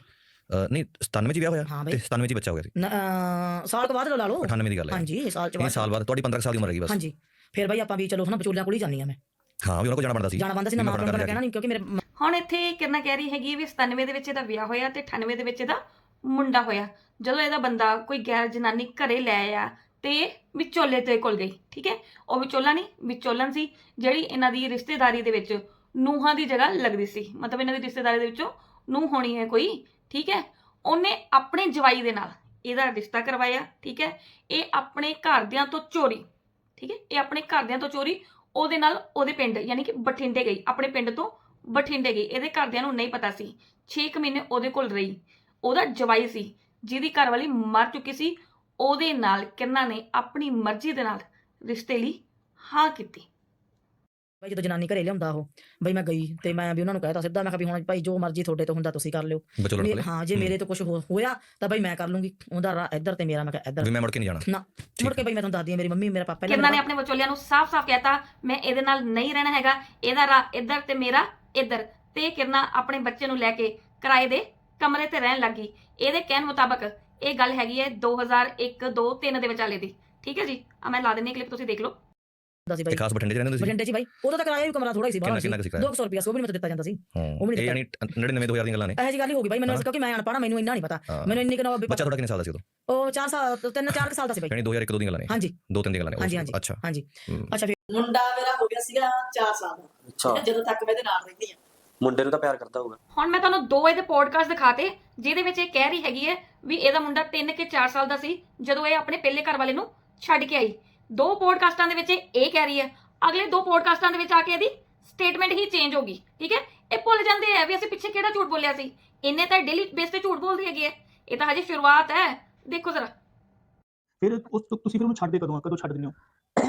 ਨਹੀਂ 97 'ਚ ਵਿਆਹ ਹੋਇਆ
ਹਾਂ ਬਈ।
ਤੇ 97 'ਚ ਹੀ ਬੱਚਾ ਹੋ ਗਿਆ ਸੀ।
ਨ- ਅਹ, ਸਾਲ ਕੁ ਬਾਅਦ ਲਾ ਲਓ।
98 ਦੀ ਗੱਲ ਹੈ।
ਹਾਂਜੀ ਸਾਲ ਚ
ਇਹ
ਬਾਅਦ।
ਸਾਲ ਬਾਅਦ ਤੁਹਾਡੀ 15 ਸਾਲ ਦੀ ਉਮਰ ਹੈਗੀ ਬਸ।
ਹਾਂਜੀ। ਫਿਰ ਬਾਈ ਆਪਾਂ ਵੀ ਚਲੋ ਹਨਾ ਵਿਚੋਲਿਆਂ ਕੋਲ ਹੀ ਜਾਂਦੀ ਆ ਮੈਂ।
ਹਾਂ ਵੀ ਉਹਨਾਂ ਕੋਲ ਜਾਣਾ ਬਣਦਾ ਸੀ।
ਜਾਣਾ ਬੰਦਾ ਸੀ ਨਾ
ਮੈਂ
ਪਿਓ ਨੂੰ ਕਹਿਣਾ ਨਹੀਂ ਕਿਉਂਕਿ ਮੇਰੇ
ਹੁਣ ਇੱਥੇ ਕਿੰਨਾ ਕਹਿ ਰਹੀ ਹੈਗੀ ਵੀ 97 ਦੇ ਵਿੱਚ ਇਹਦਾ ਵਿਆਹ ਹੋਇਆ ਤੇ 98 ਦੇ ਵਿੱਚ ਇਹਦਾ ਮੁੰਡਾ ਹੋਇਆ। ਜਦੋਂ ਇਹਦਾ ਬੰਦਾ ਕੋਈ ਗੈਰ ਜਨਾਨੀ ਘਰੇ ਲੈ ਆਇਆ ਤੇ ਵਿਚੋਲੇ ਤੇ ਕੋਲ ਗਈ ਠੀਕ ਹੈ? ਉਹ ਵਿਚੋਲਾ ਨਹੀਂ ਵਿਚੋਲਨ ਸੀ ਜਿਹੜੀ ਇਹਨਾਂ ਦੀ ਰਿਸ਼ਤੇਦਾਰੀ ਦੇ ਵਿੱਚ ਨੂਹਾਂ ਦੀ ਜਗ੍ਹਾ ਲੱਗਦੀ ਸੀ। ਮਤਲਬ ਇਹਨਾਂ ਦੀ ਰਿਸ਼ਤੇਦਾਰੀ ਦੇ ਵਿੱਚੋਂ ਨੂੰਹ ਹੋਣੀ ਹੈ ਕੋਈ ਠੀਕ ਹੈ? ਉਹਨੇ ਆਪਣੇ ਜਵਾਈ ਦੇ ਨਾਲ ਇਹਦਾ ਰਿਸ਼ਤਾ ਕਰਵਾਇਆ ਠੀਕ ਹੈ? ਇਹ ਆਪਣੇ ਘਰਦਿਆਂ ਤੋਂ ਚੋਰੀ ਠੀਕ ਹੈ? ਇਹ ਆਪਣੇ ਘਰਦਿਆਂ ਤੋਂ ਚੋਰੀ ਉਹਦੇ ਨਾਲ ਉਹਦੇ ਪਿੰਡ, ਯਾਨੀ ਕਿ ਬਠਿੰਡੇ ਗਈ, ਆਪਣੇ ਪਿੰਡ ਤੋਂ ਬਠਿੰਡੇ ਗਈ। ਇਹਦੇ ਘਰਦਿਆਂ ਨੂੰ ਨਹੀਂ ਪਤਾ ਸੀ। 6 ਮਹੀਨੇ ਉਹਦੇ ਕੋਲ ਰਹੀ। ਉਹਦਾ ਜਵਾਈ ਸੀ, ਜਿਹਦੀ ਘਰਵਾਲੀ ਮਰ ਚੁੱਕੀ ਸੀ। ਉਹਦੇ ਨਾਲ ਕਿੰਨਾ ਨੇ ਆਪਣੀ ਮਰਜ਼ੀ ਦੇ ਨਾਲ ਰਿਸ਼ਤੇ ਲਈ ਹਾਂ ਕੀਤੀ।
ਬਾਈ ਜਦੋਂ ਜਨਾਨੀ ਘਰੇ ਲਿਆਉਂਦਾ ਉਹ ਬਈ ਮੈਂ ਗਈ ਤੇ ਮੈਂ ਵੀ ਉਹਨਾਂ ਨੂੰ ਕਹਿਤਾ ਸਿੱਧਾ ਮੈਂ ਕਿਹਾ ਵੀ ਹੁਣ ਭਾਈ ਜੋ ਮਰਜ਼ੀ ਤੁਹਾਡੇ ਤੋਂ ਹੁੰਦਾ ਤੁਸੀਂ ਕਰ ਲਿਓ।
ਬਚੋਲਣ
ਹਾਂ ਜੇ। ਮੇਰੇ ਤੋਂ ਕੁਝ ਹੋਇਆ ਤਾਂ ਬਈ ਮੈਂ ਕਰ ਲੂੰਗੀ। ਉਹਦਾ ਰਾਹ ਇੱਧਰ ਤੇ ਮੇਰਾ ਮੈਂ ਕਿਹਾ ਇੱਧਰ।
ਵੀ ਮੈਂ ਮੁੜ ਕੇ ਨਹੀਂ ਜਾਣਾ।
ਨਾ ਮੁੜ ਕੇ ਬਈ ਮੈਂ ਤੁਹਾਨੂੰ ਦੱਸਦੀ ਹਾਂ ਮੇਰੀ ਮੰਮੀ ਮੇਰਾ ਪਾਪਾ ਇਹਨਾਂ
ਕਿੰਨਾ
ਨੇ
ਨੇ ਆਪਣੇ ਵਿਚੋਲਿਆਂ ਨੂੰ ਸਾਫ਼-ਸਾਫ਼ ਕਹਿਤਾ ਮੈਂ ਇਹਦੇ ਨਾਲ ਨਹੀਂ ਰਹਿਣਾ ਹੈਗਾ ਇਹਦਾ ਰਾਹ ਇੱਧਰ ਤੇ ਮੇਰਾ ਇੱਧਰ। ਤੇ ਕਿਰਨਾ ਆਪਣੇ ਬੱਚੇ ਨੂੰ ਲੈ ਕੇ ਕਿਰਾਏ ਦੇ ਕਮਰੇ ਤੇ ਰਹਿਣ ਲੱਗੀ ਇਹਦੇ ਕਹਿਣ ਮੁਤਾਬਕ ਇਹ ਗੱਲ ਹੈਗੀ ਹੈ 2001 2 3 ਦੇ ਵਿਚਾਲੇ ਦੀ। ਠੀਕ ਹੈ ਜੀ? ਆ ਮੈਂ ਲਾ ਦਿੰਨੀ ਕਲਿੱਪ ਤੁਸੀਂ ਦੇਖ ਲਓ।
ਦੱਸੀ
ਤੇ
ਬਾਈ।
ਖਾਸ ਬਠਿੰਡੇ 'ਚ ਰਹਿੰਦੇ ਹੁੰਦੇ ਸੀ?
ਬਠਿੰਡੇ 'ਚ ਬਾਈ। ਉਦੋਂ ਤਾਂ ਕਿਰਾਇਆ ਵੀ ਕਮਰਾ ਥੋੜਾ ਹੀ ਸੀ ਬਾਹਰ
ਕਿੰਨਾ ਕੁ ਸੀ। ਕਿਰਾਇਆ?
200 ਰੁਪਿਆ ਸੋ ਵੀ ਨਹੀਂ ਮੈਨੂੰ ਦਿੱਤਾ ਜਾਂਦਾ ਸੀ। ਉਹ ਵੀ ਨਹੀਂ
ਇਹ ਯਾਨੀ 99 2000 ਦੀਆਂ ਗੱਲਾਂ ਨੇ।
ਇਹੋ ਜੀ ਗੱਲ ਹੀ ਹੋ ਗਈ ਬਾਈ ਮੈਨੂੰ। ਕਿਉਂਕਿ ਮੈਂ ਅਨਪੜ੍ਹ ਮੈਨੂੰ ਇੰਨਾ ਨਹੀਂ ਪਤਾ। ਮੈਨੂੰ ਇੰਨੀ ਕਿਨੋ
ਬੱਚਾ ਤੁਹਾਡਾ ਕਿੰਨੇ ਸਾਲ ਦਾ ਸੀ ਉਦੋਂ?
ਉਹ 4 ਸਾਲ ਤਿੰਨ ਚਾਰ ਕੁ ਸਾਲ ਦਾ ਸੀ ਬਾਈ।
ਯਾਨੀ 2001 ਦੋ ਦੀਆਂ ਗੱਲਾਂ ਨੇ।
ਹਾਂਜੀ।
ਦੋ ਤਿੰਨ ਦੀਆਂ ਗੱਲਾਂ ਨੇ।
ਹਾਂਜੀ,
ਉਸ-
ਹਾਂਜੀ।
ਅੱਛਾ।
ਹਾਂਜੀ। ਅੱਛਾ ਫਿਰ ਮੁੰਡਾ ਮੇਰਾ ਹੋ ਗਿਆ ਸੀਗਾ 4 ਸਾਲ ਦਾ।
ਅੱਛਾ।
ਜਦੋਂ ਤੱਕ ਮੈਂ ਇਹਦੇ ਨਾਲ ਰਹਿੰਦੀ ਆ
ਮੁੰਡੇ ਨੂੰ ਤਾਂ ਪਿਆਰ ਕਰਦਾ ਹੋਊਗਾ।
ਹੁਣ ਮੈਂ ਤੁਹਾਨੂੰ ਦੋ ਇਹਦੇ ਪੋਡਕਾਸਟ ਦਿਖਾਤੇ ਜਿਹਦੇ ਵਿੱਚ ਇਹ ਕਹਿ ਰਹੀ ਹੈਗੀ ਹੈ ਵੀ ਇਹਦਾ ਮੁੰਡਾ 3 ਕੇ 4 ਸਾਲ ਦਾ ਸੀ ਜਦੋਂ ਇਹ ਆਪਣੇ ਪਹਿਲੇ ਘਰ ਵਾਲੇ ਨੂੰ ਛੱਡ ਕੇ ਆਈ। ਦੋ ਪੋਡਕਾਸਟਾਂ ਦੇ ਵਿੱਚ ਇਹ ਕਹਿ ਰਹੀ ਹੈ, ਅਗਲੇ ਦੋ ਪੋਡਕਾਸਟਾਂ ਦੇ ਵਿੱਚ ਆ ਕੇ ਇਹਦੀ ਸਟੇਟਮੈਂਟ ਹੀ ਚੇਂਜ ਹੋ ਗਈ, ਠੀਕ ਹੈ? ਇਹ ਭੁੱਲ ਜਾਂਦੇ ਆ ਵੀ ਅਸੀਂ ਪਿੱਛੇ ਕਿਹੜਾ ਝੂਠ ਬੋਲਿਆ ਸੀ। ਇਹਨੇ ਤਾਂ ਡੇਲੀ ਬੇਸ ਤੇ ਝੂਠ ਬੋਲਦੀ ਹੈਗੀ ਹੈ ਇਹ ਤਾਂ ਹਜੇ ਸ਼ੁਰੂਆਤ ਹੈ। ਦੇਖੋ ਜ਼ਰਾ
ਫਿਰ ਉਸ ਤੋਂ ਤੁਸੀਂ ਫਿਰ ਉਹਨੂੰ ਛੱਡਦੇ ਕਦੋਂ ਆ? ਕਦੋਂ ਛੱਡ ਦਿੰਦੇ ਹੋ?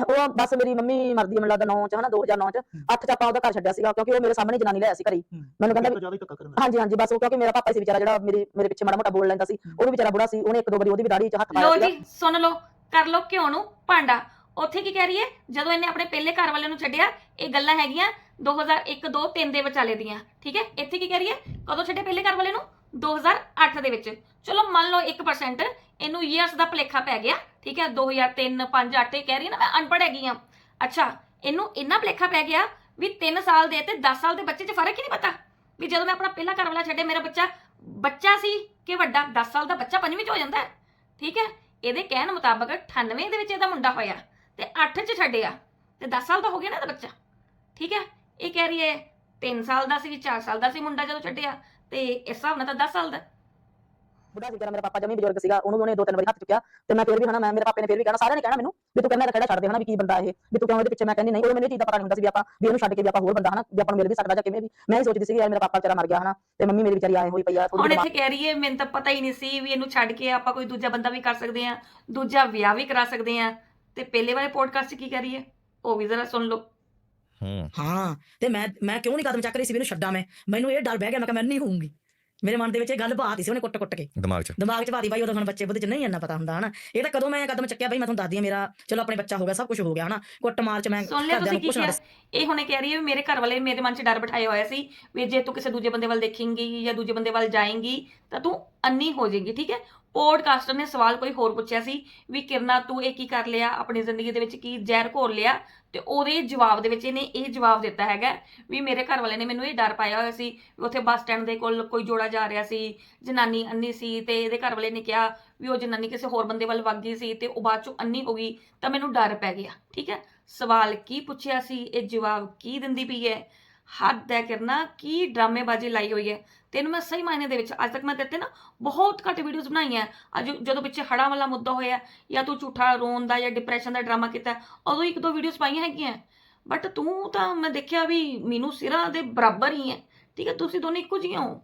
ਉਹ ਬਸ ਮੇਰੀ ਮੰਮੀ ਮਰਦੀ ਹੈ ਮੈਨੂੰ ਲੱਗਦਾ 9 ਚ ਹਨਾ 2009 ਚ। 8 ਚ ਆਪਾਂ ਉਹਦਾ ਘਰ ਛੱਡਿਆ ਸੀਗਾ ਕਿਉਂਕਿ ਉਹ ਮੇਰੇ ਸਾਹਮਣੇ ਜਨਾਨੀ ਲਿਆਇਆ ਸੀ ਘਰੇ। ਹੀ। ਮੈਨੂੰ ਕਹਿੰਦਾ ਵੀ-
ਜ਼ਿਆਦਾ ਹੀ ਧੱਕਾ ਕਰਨ
ਹਾਂਜੀ ਹਾਂਜੀ ਬਸ ਉਹ ਕਿਉਂਕਿ ਮੇਰਾ ਪਾਪਾ ਸੀ ਵਿਚਾਰਾ ਜਿਹੜਾ ਮੇਰੇ ਮੇਰੇ ਪਿੱਛੇ ਮਾੜਾ ਮੋਟਾ ਬੋਲ ਲੈਂਦਾ ਸੀ। ਉਹ ਵੀ ਵਿਚਾਰਾ ਬੁੜਾ ਸੀ ਉਹਨੇ ਇੱਕ ਦੋ ਵਾਰੀ ਉਹਦੀ ਵੀ ਦਾੜੀ 'ਚ ਹੱਥ
ਲੋ
ਪਾਇਆ ਸੀਗਾ।
ਜੀ ਸੁਣ ਲਓ ਕਰ ਲਓ ਘਿਓ ਨੂੰ ਭਾਂਡਾ। ਉੱਥੇ ਕੀ ਕਹਿ ਰਹੀ ਹੈ ਜਦੋਂ ਇਹਨੇ ਆਪਣੇ ਪਹਿਲੇ ਘਰ ਵਾਲੇ ਨੂੰ ਛੱਡਿਆ ਇਹ ਗੱਲਾਂ ਹੈਗੀਆਂ 2001 2 3 ਦੇ ਵਿਚਾਲੇ ਦੀਆਂ। ਠੀਕ ਹੈ? ਇੱਥੇ ਕੀ ਕਹਿ ਰਹੀ ਹੈ ਕਦੋਂ ਛੱਡੇ ਪਹਿਲੇ ਘਰ ਵਾਲੇ ਨੂੰ? 2008 ਦੇ ਵਿੱਚ। ਚਲੋ ਮੰਨ ਲਓ 1% ਇਹਨੂੰ ਇਅਰਸ ਦਾ ਭਲੇਖਾ ਪੈ ਗਿਆ, ਠੀਕ ਹੈ? 2003 5 8 ਇਹ ਕਹਿ ਰਹੀ ਨਾ, ਮੈਂ ਅਨਪੜ੍ਹ ਹੈਗੀ ਆ ਅੱਛਾ, ਇਹਨੂੰ ਇੰਨਾ ਭਲੇਖਾ ਪੈ ਗਿਆ ਵੀ 3 ਸਾਲ ਦੇ ਤੇ 10 ਸਾਲ ਦੇ ਬੱਚੇ 'ਚ ਫ਼ਰਕ ਹੀ ਨਹੀਂ ਪਤਾ ਵੀ ਜਦੋਂ ਮੈਂ ਆਪਣਾ ਪਹਿਲਾ ਘਰ ਵਾਲਾ ਛੱਡਿਆ, ਮੇਰਾ ਬੱਚਾ ਬੱਚਾ ਸੀ ਕਿ ਵੱਡਾ? 10 ਸਾਲ ਦਾ ਬੱਚਾ ਪੰਜਵੀਂ 'ਚ ਹੋ ਜਾਂਦਾ ਠੀਕ ਹੈ? ਇਹਦੇ ਕਹਿਣ ਮੁਤਾਬਕ 98 ਦੇ ਵਿੱਚ ਇਹਦਾ ਮੁੰਡਾ ਹੋਇਆ ਤੇ 8 ਚ ਛੱਡਿਆ ਤੇ 10 ਸਾਲ ਦਾ ਹੋ ਗਿਆ ਨਾ ਇਹਦਾ ਬੱਚਾ, ਠੀਕ ਹੈ? ਇਹ ਕਹਿ ਰਹੀ ਹੈ 3 ਸਾਲ ਦਾ ਸੀ 4 ਸਾਲ ਦਾ ਸੀ ਮੁੰਡਾ ਜਦੋਂ ਛੱਡਿਆ। ਤੇ ਇਸ ਹਿਸਾਬ ਨਾਲ ਤਾਂ 10 ਸਾਲ ਦਾ।
ਸੀ ਜਿਹੜਾ ਮੇਰਾ ਪਾਪਾ ਜਮੀ ਬਜ਼ੁਰਗ ਸੀਗਾ ਉਹਨੂੰ ਵੀ ਉਹਨੇ ਦੋ ਤਿੰਨ ਵਾਰੀ ਹੱਥ ਚੁੱਕਿਆ ਤੇ ਮੈਂ ਫਿਰ ਵੀ ਹਨਾ ਮੈਂ ਮੇਰੇ ਪਾਪੇ ਨੇ ਫਿਰ ਵੀ ਕਹਿਣਾ ਸਾਰਿਆਂ ਨੇ ਕਹਿਣਾ ਮੈਨੂੰ ਵੀ ਤੂੰ ਕਹਿੰਦਾ ਖੜਾ ਛੱਡ ਦੇ ਹਨਾ ਵੀ ਕੀ ਬੰਦਾ ਇਹ ਵੀ ਤੂੰ ਕਿਉਂ ਇਹਦੇ ਪਿੱਛੇ ਮੈਂ ਕਹਿੰਦੀ ਨਹੀਂ ਉਹ ਮੈਨੂੰ ਇਹ ਚੀਜ਼ ਦਾ ਪਤਾ ਨਹੀਂ ਹੁੰਦਾ ਸੀ ਵੀ ਆਪਾਂ ਵੀ ਇਹਨੂੰ ਛੱਡ ਕੇ ਵੀ ਆਪਾਂ ਹੋਰ ਬੰਦਾ ਹਨਾ ਵੀ ਆਪਾਂ ਨੂੰ ਮਿਲ ਵੀ ਸਕਦਾ ਜਾਂ ਕਿਵੇਂ ਵੀ। ਮੈਂ ਹੀ ਸੋਚਦੀ ਸੀ ਯਾਰ ਮੇਰਾ ਪਾਪਾ ਵਿਚਾਰਾ ਮਰ ਗਿਆ ਹਨਾ ਤੇ ਮੰਮੀ ਮੇਰੀ ਵਿਚਾਰੀ ਆਏ ਹੋਈ ਪਈ ਆ
ਹੁਣ ਇੱਥੇ ਕਹਿ ਰਹੀ ਹੈ ਮੈਨੂੰ ਤਾਂ ਪਤਾ ਹੀ ਨਹੀਂ ਸੀ ਵੀ ਇਹਨੂੰ ਛੱਡ ਕੇ ਆਪਾਂ ਕੋਈ ਦੂਜਾ ਬੰਦਾ ਵੀ ਕਰ ਸਕਦੇ ਆ ਦੂਜਾ ਵਿਆਹ ਵੀ ਕਰਾ ਸਕਦੇ ਆ ਤੇ ਪਹਿਲੇ ਵਾਲੇ ਪੋਡਕਾਸਟ 'ਚ ਕੀ ਕਰ ਹੈ ਉਹ ਵੀ ਜ਼ਰਾ ਸੁਣ ਲਓ।
ਹੂੰ।
ਤੇ ਮੈਂ ਮੈਂ ਕਿਉਂ ਨਹੀਂ ਕਦਮ ਚੱਕ ਰਹੀ ਸੀ ਵੀ ਇਹਨੂੰ ਛੱਡਾਂ ਮੈਂ? ਮੈਨੂੰ ਇਹ ਡਰ ਬਹਿ ਗਿਆ ਮੈਂ ਕਿ ਮੈਂ ਨਹੀਂ ਹੋਊਂਗੀ। ਮੇਰੇ ਮਨ ਦੇ ਵਿੱਚ ਇਹ ਗੱਲ ਬਾਤੀ ਸੀ ਉਹਨੇ ਕੁੱਟ ਕੁੱਟ ਕੇ।
ਦਿਮਾਗ 'ਚ।
ਦਿਮਾਗ 'ਚ ਬਾਤੀ ਬਾਈ ਉਦੋਂ ਹੁਣ ਬੱਚੇ ਬੁੱਧ 'ਚ ਨਹੀਂ ਇੰਨਾ ਪਤਾ ਹੁੰਦਾ ਹਨਾ? ਇਹ ਤਾਂ ਕਦੋਂ ਮੈਂ ਕਦਮ ਚੱਕਿਆ ਬਾਈ ਮੈਂ ਤੁਹਾਨੂੰ ਦੱਸਦੀ ਆ ਮੇਰਾ ਚਲੋ ਆਪਣੇ ਬੱਚਾ ਹੋ ਗਿਆ ਸਭ ਕੁਝ ਹੋ ਗਿਆ ਹਨਾ? ਕੁੱਟ ਮਾਰ 'ਚ ਮੈਂ
ਸੁਣ ਲਿਆ ਤੁਸੀਂ
ਨੂੰ
ਕੀ ਕਿਹਾ? ਇਹ ਹੁਣੇ ਕਹਿ ਰਹੀ ਹੈ ਵੀ ਮੇਰੇ ਘਰ ਵਾਲੇ ਮੇਰੇ ਮਨ 'ਚ ਡਰ ਬਿਠਾਇਆ ਹੋਇਆ ਸੀ ਵੀ ਜੇ ਤੂੰ ਕਿਸੇ ਦੂਜੇ ਬੰਦੇ ਵੱਲ ਦੇਖੇਂਗੀ ਜਾਂ ਦੂਜੇ ਬੰਦੇ ਵੱਲ ਜਾਏਂਗੀ ਤਾਂ ਤੂੰ ਅੰਨੀ ਹੋ ਜਾਏਂਗੀ ਠੀਕ ਹੈ? ਪੋਡਕਾਸਟਰ ਨੇ ਸਵਾਲ ਕੋਈ ਹੋਰ ਪੁੱਛਿਆ ਸੀ ਵੀ ਕਿਰਨਾ ਤੂੰ ਇਹ ਕੀ ਕਰ ਲਿਆ, ਆਪਣੀ ਜ਼ਿੰਦਗੀ ਦੇ ਵਿੱਚ ਕੀ ਜ਼ਹਿਰ ਘੋਲ ਲਿਆ? ਤੇ ਉਹਦੇ ਜਵਾਬ ਦੇ ਵਿੱਚ ਇਹਨੇ ਇਹ ਜਵਾਬ ਦਿੱਤਾ ਹੈਗਾ ਵੀ ਮੇਰੇ ਘਰ ਵਾਲੇ ਨੇ ਮੈਨੂੰ ਇਹ ਡਰ ਪਾਇਆ ਹੋਇਆ ਸੀ ਵੀ ਉੱਥੇ ਬੱਸ ਸਟੈਂਡ ਦੇ ਕੋਲ ਕੋਈ ਜੋੜਾ ਜਾ ਰਿਹਾ ਸੀ, ਜਨਾਨੀ ਅੰਨੀ ਸੀ ਤੇ ਇਹਦੇ ਘਰ ਵਾਲੇ ਨੇ ਕਿਹਾ ਵੀ ਉਹ ਜਨਾਨੀ ਕਿਸੇ ਹੋਰ ਬੰਦੇ ਵੱਲ ਵਗ ਗਈ ਸੀ ਤੇ ਉਹ ਬਾਅਦ ਚੋਂ ਅੰਨੀ ਹੋ ਗਈ ਤਾਂ ਮੈਨੂੰ ਡਰ ਪੈ ਗਿਆ, ਠੀਕ ਹੈ? ਸਵਾਲ ਕੀ ਪੁੱਛਿਆ ਸੀ, ਇਹ ਜਵਾਬ ਕੀ ਦਿੰਦੀ ਪਈ ਹੈ? ਹੱਦ ਹੈ ਕਰਨਾ, ਕੀ ਡਰਾਮੇਬਾਜ਼ੀ ਲਾਈ ਹੋਈ ਹੈ। ਤੈਨੂੰ ਮੈਂ ਸਹੀ ਮਾਇਨੇ ਦੇ ਵਿੱਚ ਅੱਜ ਤੱਕ ਮੈਂ ਦਿੱਤੇ ਨਾ ਬਹੁਤ ਘੱਟ ਵੀਡੀਓਜ਼ ਬਣਾਈਆਂ। ਅੱਜ ਜਦੋਂ ਪਿੱਛੇ ਹੜਾ ਵਾਲਾ ਮੁੱਦਾ ਹੋਇਆ, ਜਾਂ ਤੂੰ ਝੂਠਾ ਰੋਣ ਦਾ ਜਾਂ ਡਿਪਰੈਸ਼ਨ ਦਾ ਡਰਾਮਾ ਕੀਤਾ, ਉਦੋਂ ਇੱਕ ਦੋ ਵੀਡੀਓਜ਼ ਪਾਈਆਂ ਹੈਗੀਆਂ। ਬਟ ਤੂੰ ਤਾਂ ਮੈਂ ਦੇਖਿਆ ਵੀ ਮੈਨੂੰ ਸਿਰਾ ਦੇ ਬਰਾਬਰ ਹੀ ਹੈ। ਠੀਕ ਹੈ, ਤੁਸੀਂ ਦੋਨੇ ਇੱਕੋ ਜਿਹੀਆਂ ਹੋ।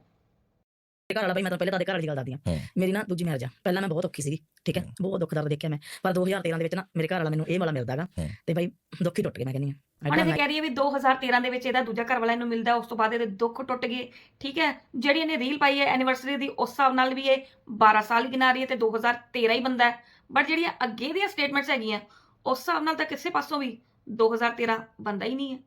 ਘਰ ਵਾਲਾ ਬਾਈ ਮੈਂ ਤਾਂ ਪਹਿਲੇ ਤੁਹਾਡੇ ਘਰ ਵਾਲੀ ਦੀ ਗੱਲ ਦੱਸਦੀ ਆ। ਮੇਰੀ ਨਾ ਦੂਜੀ ਮੈਰਿਜ ਆ। ਪਹਿਲਾਂ ਮੈਂ ਬਹੁਤ ਔਖੀ ਸੀਗੀ ਠੀਕ ਹੈ? ਬਹੁਤ ਦੁੱਖ ਦਰਦ ਦੇਖਿਆ ਮੈਂ। ਪਰ 2013 ਦੇ ਵਿੱਚ ਨਾ ਮੇਰੇ ਘਰ ਵਾਲਾ ਮੈਨੂੰ ਇਹ ਵਾਲਾ ਮਿਲਦਾਗਾ। ਤੇ ਬਾਈ ਦੁੱਖ ਹੀ ਟੁੱਟ ਗਿਆ ਮੈਂ ਕਹਿੰਦੀ ਆ
ਹੁਣ ਇਹ ਕਹਿ ਰਹੀ ਹੈ ਵੀ 2013 ਦੇ ਵਿੱਚ ਇਹਦਾ ਦੂਜਾ ਘਰ ਵਾਲਾ ਇਹਨੂੰ ਮਿਲਦਾ ਉਸ ਤੋਂ ਬਾਅਦ ਇਹਦੇ ਦੁੱਖ ਟੁੱਟ ਗਏ ਠੀਕ ਹੈ? ਜਿਹੜੀ ਇਹਨੇ ਰੀਲ ਪਾਈ ਹੈ ਐਨੀਵਰਸਰੀ ਦੀ ਉਸ ਹਿਸਾਬ ਨਾਲ ਵੀ ਇਹ 12 ਸਾਲ ਗਿਣਾ ਰਹੀ ਹੈ ਤੇ 2013 ਹੀ ਬੰਦਾ ਹੈ। ਬਟ ਜਿਹੜੀਆਂ ਅੱਗੇ ਦੀਆਂ ਸਟੇਟਮੈਂਟਸ ਹੈਗੀਆਂ ਉਸ ਹਿਸਾਬ ਨਾਲ ਤਾਂ ਕਿਸੇ ਪਾਸੋਂ ਵੀ 2013 ਬੰਦਾ ਹੀ ਨਹੀਂ ਹੂੰ।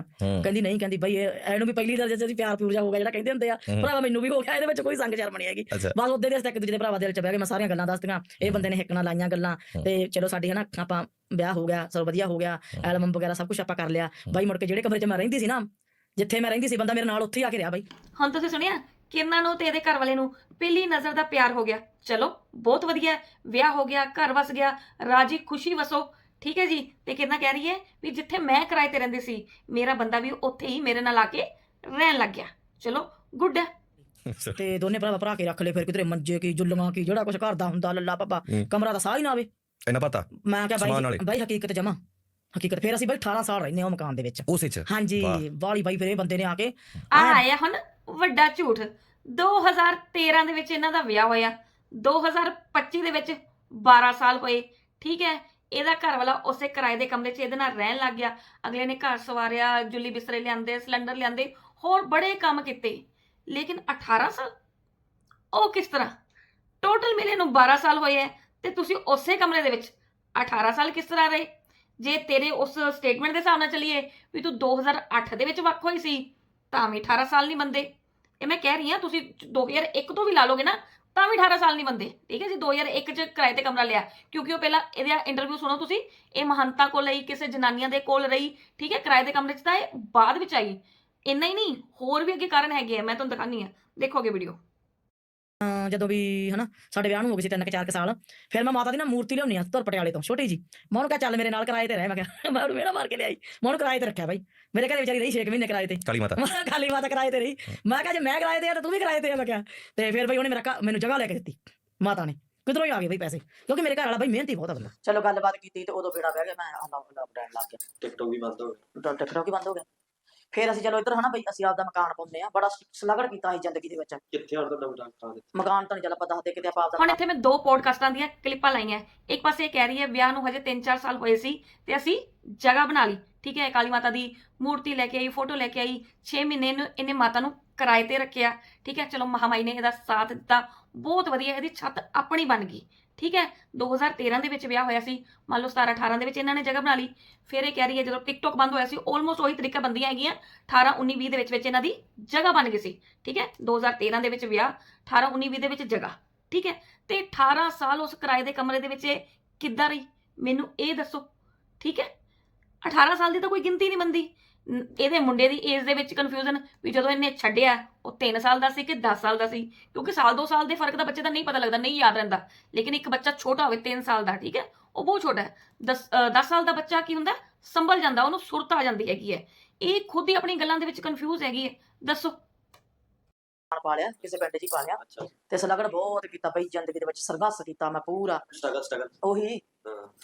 ਕਹਿੰਦੀ ਨਹੀਂ ਕਹਿੰਦੀ ਬਾਈ ਇਹ ਇਹਨੂੰ ਵੀ ਪਹਿਲੀ ਦਰਜੇ 'ਚ ਅਸੀਂ ਪਿਆਰ ਪਿਉਰ ਜਾ ਹੋ ਗਿਆ ਜਿਹੜਾ ਕਹਿੰਦੇ ਹੁੰਦੇ ਆ। ਭਰਾਵਾ ਮੈਨੂੰ ਵੀ ਹੋ ਗਿਆ ਇਹਦੇ ਵਿੱਚ ਕੋਈ ਸੰਗ ਸ਼ਰਮ ਨਹੀਂ ਹੈਗੀ ਬਸ ਉਹਦੇ ਦੇ ਇੱਕ ਦੂਜੇ ਦੇ ਭਰਾਵਾ ਦਿਲ ਚ ਬਹਿ ਕੇ ਮੈਂ ਸਾਰੀਆਂ ਗੱਲਾਂ ਦੱਸਤੀਆਂ ਇਹ ਬੰਦੇ ਨੇ ਹਿੱਕਣਾ ਲਾਈਆਂ ਗੱਲਾਂ। ਤੇ ਚਲੋ ਸਾਡੀ ਹਨਾ ਆਪਾਂ ਵਿਆਹ ਹੋ ਗਿਆ ਚਲੋ ਵਧੀਆ ਹੋ ਗਿਆ। ਐਲਬਮ ਵਗੈਰਾ ਸਭ ਕੁਝ ਆਪਾਂ ਕਰ ਲਿਆ ਬਾਈ ਮੁੜ ਕੇ ਜਿਹੜੇ ਕਮਰੇ 'ਚ ਮੈਂ ਰਹਿੰਦੀ ਸੀ ਨਾ ਜਿੱਥੇ ਮੈਂ ਰਹਿੰਦੀ ਸੀ ਬੰਦਾ ਮੇਰੇ ਨਾਲ ਉੱਥੇ ਹੀ ਆ ਕੇ ਰਿਹਾ ਬਾਈ
ਹੁਣ ਤੁਸੀਂ ਸੁਣਿਆ ਕਿਰਨਾਂ ਨੂੰ ਤੇ ਇਹਦੇ ਘਰ ਵਾਲੇ ਨੂੰ ਪਹਿਲੀ ਨਜ਼ਰ ਦਾ ਪਿਆਰ ਹੋ ਗਿਆ ਚਲੋ ਬਹੁਤ ਵਧੀਆ। ਵਿਆਹ ਹੋ ਗਿਆ ਘਰ ਵਸ ਗਿਆ ਰਾਜੀ ਖੁਸ਼ੀ ਵਸੋ ਠੀਕ ਹੈ ਜੀ? ਤੇ ਕਿਰਨਾ ਕਹਿ ਰਹੀ ਹੈ ਵੀ ਜਿੱਥੇ ਮੈਂ ਕਿਰਾਏ ਤੇ ਰਹਿੰਦੀ ਸੀ ਮੇਰਾ ਬੰਦਾ ਵੀ ਉੱਥੇ ਹੀ ਮੇਰੇ ਨਾਲ ਆ ਕੇ ਰਹਿਣ ਲੱਗ ਗਿਆ। ਚਲੋ ਗੁੱਡ। ਹੈ।
ਤੇ ਦੋਨੇ ਭਰਾ ਭਰਾ ਕੇ ਰੱਖ ਲਏ ਫਿਰ ਕਿਧਰੇ ਮੰਜੇ ਕੀ ਜੁੱਲੀਆਂ ਕੀ ਜਿਹੜਾ ਕੁਝ ਘਰ ਦਾ ਹੁੰਦਾ ਲੱਲਾ ਪੱਪਾ। ਕਮਰਾ ਤਾਂ ਸਾਹ ਹੀ ਨਾ ਆਵੇ।
ਇਹਨਾਂ ਪਤਾ?
ਮੈਂ ਕਿਹਾ
ਸਮਾਨ ਵਾਲੇ।
ਬਾਈ ਬਾਈ ਹਕੀਕਤ ਜਮਾ। ਹਕੀਕਤ ਫਿਰ ਅਸੀਂ ਬਾਈ 18 ਸਾਲ ਰਹਿੰਦੇ ਹਾਂ ਉਹ ਮਕਾਨ ਦੇ ਵਿੱਚ।
ਉਸੇ 'ਚ?
ਹਾਂਜੀ। ਵਾਲੀ ਬਾਈ ਫਿਰ ਇਹ ਬੰਦੇ ਨੇ ਆ ਕੇ
ਆ ਆਇਆ ਹੁਣ ਵੱਡਾ ਝੂਠ। 2013 ਦੇ ਵਿੱਚ ਇਹਨਾਂ ਦਾ ਵਿਆਹ ਹੋਇਆ। 2025 ਦੇ ਵਿੱਚ 12 ਸਾਲ ਹੋਏ। ਠੀਕ ਹੈ? ਇਹਦਾ ਘਰ ਵਾਲਾ ਉਸੇ ਕਿਰਾਏ ਦੇ ਕਮਰੇ 'ਚ ਇਹਦੇ ਨਾਲ ਰਹਿਣ ਲੱਗ ਗਿਆ। ਅਗਲੇ ਨੇ ਘਰ ਸਵਾਰਿਆ, ਜੁੱਲੀ ਬਿਸਤਰੇ ਲਿਆਂਦੇ, ਸਿਲੰਡਰ ਲਿਆਂਦੇ, ਹੋਰ ਬੜੇ ਕੰਮ ਕੀਤੇ। ਲੇਕਿਨ 18 ਸਾਲ? ਉਹ ਕਿਸ ਤਰ੍ਹਾਂ? ਟੋਟਲ ਮਿਲੇ ਨੂੰ 12 ਸਾਲ ਹੋਏ ਹੈ ਤੇ ਤੁਸੀਂ ਉਸੇ ਕਮਰੇ ਦੇ ਵਿੱਚ 18 ਸਾਲ ਕਿਸ ਤਰ੍ਹਾਂ ਰਹੇ? ਜੇ ਤੇਰੇ ਉਸ ਸਟੇਟਮੈਂਟ ਦੇ ਹਿਸਾਬ ਨਾਲ ਚੱਲੀਏ ਵੀ ਤੂੰ 2008 ਦੇ ਵਿੱਚ ਵੱਖ ਹੋਈ ਸੀ, ਤਾਂ ਵੀ 18 ਸਾਲ ਨਹੀਂ ਬੰਦੇ ਇਹ ਮੈਂ ਕਹਿ ਰਹੀ ਹਾਂ, ਤੁਸੀਂ 2001 ਤੋਂ ਵੀ ਲਾ ਲੋਗੇ ਨਾ ਤਾਂ ਵੀ 18 ਸਾਲ ਨਹੀਂ ਬੰਦੇ, ਠੀਕ ਹੈ ਜੀ 2001 ਚ ਕਿਰਾਏ ਤੇ ਕਮਰਾ ਲਿਆ, ਕਿਉਂਕਿ ਉਹ ਪਹਿਲਾਂ ਇਹਦਾ ਇੰਟਰਵਿਊ ਸੁਣੋ ਤੁਸੀਂ, ਇਹ ਮਹੰਤਾ ਕੋਲ ਲਈ ਕਿਸੇ ਜਨਾਨੀਆਂ ਦੇ ਕੋਲ ਰਹੀ, ਠੀਕ ਹੈ, ਕਿਰਾਏ ਦੇ ਕਮਰੇ 'ਚ ਤਾਂ ਇਹ ਬਾਅਦ ਵਿੱਚ ਆਈ, ਇੰਨਾ ਹੀ ਨਹੀਂ, ਹੋਰ ਵੀ ਅੱਗੇ ਕਾਰਨ ਹੈਗੇ ਆ, ਮੈਂ ਤੁਹਾਨੂੰ ਦਿਖਾਣੀ ਆ ਦੇਖੋਗੇ ਵੀਡੀਓ
ਅਹ ਜਦੋਂ ਵੀ ਹਨਾ ਸਾਡੇ ਵਿਆਹ ਨੂੰ ਹੋ ਗਏ ਸੀ ਤਿੰਨ ਕਿ ਚਾਰ ਕੁ ਸਾਲ ਫਿਰ ਮੈਂ ਮਾਤਾ ਦੀ ਨਾ ਮੂਰਤੀ ਲਿਆਉਣੀ ਆ ਤੁਰ ਪਟਿਆਲੇ ਤੋਂ ਛੋਟੀ ਜੀ ਮੈਂ ਉਹਨੂੰ ਕਿਹਾ ਚੱਲ ਮੇਰੇ ਨਾਲ ਕਿਰਾਏ ਤੇ ਰਹਿ। ਮੈਂ ਕਿਹਾ ਮੈਂ ਉਹਨੂੰ ਮੇਰਾ ਮਾਰ ਕੇ ਲਿਆਈ। ਮੈਂ ਉਹਨੂੰ ਕਿਰਾਏ ਤੇ ਰੱਖਿਆ ਬਾਈ। ਮੇਰੇ ਘਰੇ ਵਿਚਾਰੀ ਰਹੀ 6 ਮਹੀਨੇ ਕਿਰਾਏ ਤੇ।
ਕਾਲੀ ਮਾਤਾ।
ਮੈਂ ਕਿਹਾ ਖਾਲੀ ਮਾਤਾ ਕਿਰਾਏ ਤੇ ਰਹੀ। ਮੈਂ ਕਿਹਾ ਜੇ ਮੈਂ ਕਿਰਾਏ ਤੇ ਆ ਤਾਂ ਤੂੰ ਵੀ ਕਿਰਾਏ ਤੇ ਆ। ਮੈਂ ਕਿਹਾ ਤੇ ਫਿਰ ਬਈ ਉਹਨੇ ਮੇਰਾ ਘਰ- ਮੈਨੂੰ ਜਗ੍ਹਾ ਲੈ ਕੇ ਦਿੱਤੀ ਮਾਤਾ ਨੇ। ਕਿਧਰੋਂ ਹੀ ਆ ਗਏ ਬਈ ਪੈਸੇ ਕਿਉਂਕਿ ਮੇਰੇ ਘਰ ਵਾਲਾ ਬਈ ਮਿਹਨਤੀ ਬਹੁਤ ਆ ਬੰਦਾ। ਚਲੋ ਗੱਲਬਾਤ ਕੀਤੀ ਤੇ ਉਦੋਂ ਫੇੜਾ ਬਹਿ ਗਿਆ ਮੈਂ ਆਲਾ ਉਲਾ ਬ੍ਰਾਂਡ ਲਾ ਕੇ
ਟਿਕਟੋਕ ਵੀ ਬੰਦ ਹੋ
ਡਾਕਟਰ ਟਿਕਟੋਕ ਹੀ ਬੰਦ ਹੋ ਗਿਆ। ਫਿਰ ਅਸੀਂ ਚਲੋ ਇੱਧਰ ਹਨਾ ਬਈ ਅਸੀਂ ਆਪਦਾ ਮਕਾਨ ਪਾਉਂਦੇ ਆ ਬੜਾ ਸਲਗੜ ਕੀਤਾ ਸੀ ਜ਼ਿੰਦਗੀ ਦੇ ਵਿੱਚ।
ਕਿੱਥੇ ਹੁਣ ਤੁਹਾਡਾ ਮਕਾਨ? ਕਰਾ ਦਿੱਤਾ
ਮਕਾਨ ਤਾਂ ਨਹੀਂ ਚੱਲ ਆਪਾਂ ਦੱਸਦੇ ਕਿਤੇ ਆਪਾਂ ਆਪਦਾ
ਹੁਣ ਇੱਥੇ ਮੈਂ ਦੋ ਪੋਡਕਾਸਟਾਂ ਦੀਆਂ ਕਲਿੱਪਾਂ ਲਾਈਆਂ। ਇੱਕ ਪਾਸੇ ਇਹ ਕਹਿ ਰਹੀ ਹੈ ਵਿਆਹ ਨੂੰ ਹਜੇ 3-4 ਸਾਲ ਹੋਏ ਸੀ ਤੇ ਅਸੀਂ ਜਗ੍ਹਾ ਬਣਾ ਲਈ। ਠੀਕ ਹੈ ਕਾਲੀ ਮਾਤਾ ਦੀ ਮੂਰਤੀ ਲੈ ਕੇ ਆਈ ਫੋਟੋ ਲੈ ਕੇ ਆਈ 6 ਮਹੀਨੇ ਨੂੰ ਇਹਨੇ ਮਾਤਾ ਨੂੰ ਕਿਰਾਏ ਤੇ ਰੱਖਿਆ। ਠੀਕ ਹੈ ਚਲੋ ਮਹਾਮਾਈ ਨੇ ਇਹਦਾ ਸਾਥ ਦਿੱਤਾ। ਬਹੁਤ ਵਧੀਆ ਇਹਦੀ ਛੱਤ ਆਪਣੀ ਬਣ ਗਈ। ਠੀਕ ਹੈ 2013 ਦੇ ਵਿੱਚ ਵਿਆਹ ਹੋਇਆ ਸੀ, ਮੰਨ ਲਓ 17 18 ਦੇ ਵਿੱਚ ਇਹਨਾਂ ਨੇ ਜਗ੍ਹਾ ਬਣਾ ਲਈ, ਫਿਰ ਇਹ ਕਹਿ ਰਹੀ ਹੈ ਜਦੋਂ ਟਿਕਟੋਕ ਬੰਦ ਹੋਇਆ ਸੀ ਆਲਮੋਸਟ ਉਹੀ ਤਰੀਕਾ ਬੰਦੀਆਂ ਹੈਗੀਆਂ 18 19 20 ਦੇ ਵਿੱਚ ਵਿੱਚ ਇਹਨਾਂ ਦੀ ਜਗ੍ਹਾ ਬਣ ਗਈ ਸੀ, ਠੀਕ ਹੈ 2013 ਦੇ ਵਿੱਚ ਵਿਆਹ 18 19 20 ਦੇ ਵਿੱਚ ਜਗ੍ਹਾ, ਠੀਕ ਹੈ, ਤੇ 18 ਸਾਲ ਉਸ ਕਿਰਾਏ ਦੇ ਕਮਰੇ ਦੇ ਵਿੱਚ ਕਿੱਦਾਂ ਰਹੀ? ਮੈਨੂੰ ਇਹ ਦੱਸੋ, ਠੀਕ ਹੈ 18 ਸਾਲ ਦੀ ਤਾਂ ਕੋਈ ਗਿਣਤੀ ਨਹੀਂ ਬੰਦੀ ਇਹਦੇ ਮੁੰਡੇ ਦੀ ਏਜ ਦੇ ਵਿੱਚ ਕਨਫਿਊਜ਼ਨ ਵੀ ਜਦੋਂ ਇਹਨੇ ਛੱਡਿਆ, ਉਹ 3 ਸਾਲ ਦਾ ਸੀ ਕਿ 10 ਸਾਲ ਦਾ ਸੀ? ਕਿਉਂਕਿ ਸਾਲ 2 ਸਾਲ ਦੇ ਫ਼ਰਕ ਦਾ ਬੱਚੇ ਦਾ ਨਹੀਂ ਪਤਾ ਲੱਗਦਾ, ਨਹੀਂ ਯਾਦ ਰਹਿੰਦਾ। ਲੇਕਿਨ ਇੱਕ ਬੱਚਾ ਛੋਟਾ ਹੋਵੇ 3 ਸਾਲ ਦਾ, ਠੀਕ ਹੈ? ਉਹ ਬਹੁਤ ਛੋਟਾ ਹੈ। 10 10 ਸਾਲ ਦਾ ਬੱਚਾ ਕੀ ਹੁੰਦਾ? ਸੰਭਲ ਜਾਂਦਾ, ਉਹਨੂੰ ਸੁਰਤ ਆ ਜਾਂਦੀ ਹੈਗੀ ਹੈ। ਇਹ ਖੁਦ ਹੀ ਆਪਣੀ ਗੱਲਾਂ ਦੇ ਵਿੱਚ ਕਨਫਿਊਜ਼ ਹੈਗੀ ਹੈ। ਦੱਸੋ।
ਮਕਾਨ ਪਾ ਲਿਆ ਕਿਸੇ ਪਿੰਡ 'ਚ ਹੀ ਪਾ ਲਿਆ।
ਅੱਛਾ।
ਤੇ ਸਲਗੜ ਬਹੁਤ ਕੀਤਾ ਬਈ ਜ਼ਿੰਦਗੀ ਦੇ ਵਿੱਚ ਸਰਗਸ ਕੀਤਾ ਮੈਂ ਪੂਰਾ।
Struggle struggle.
ਉਹੀ।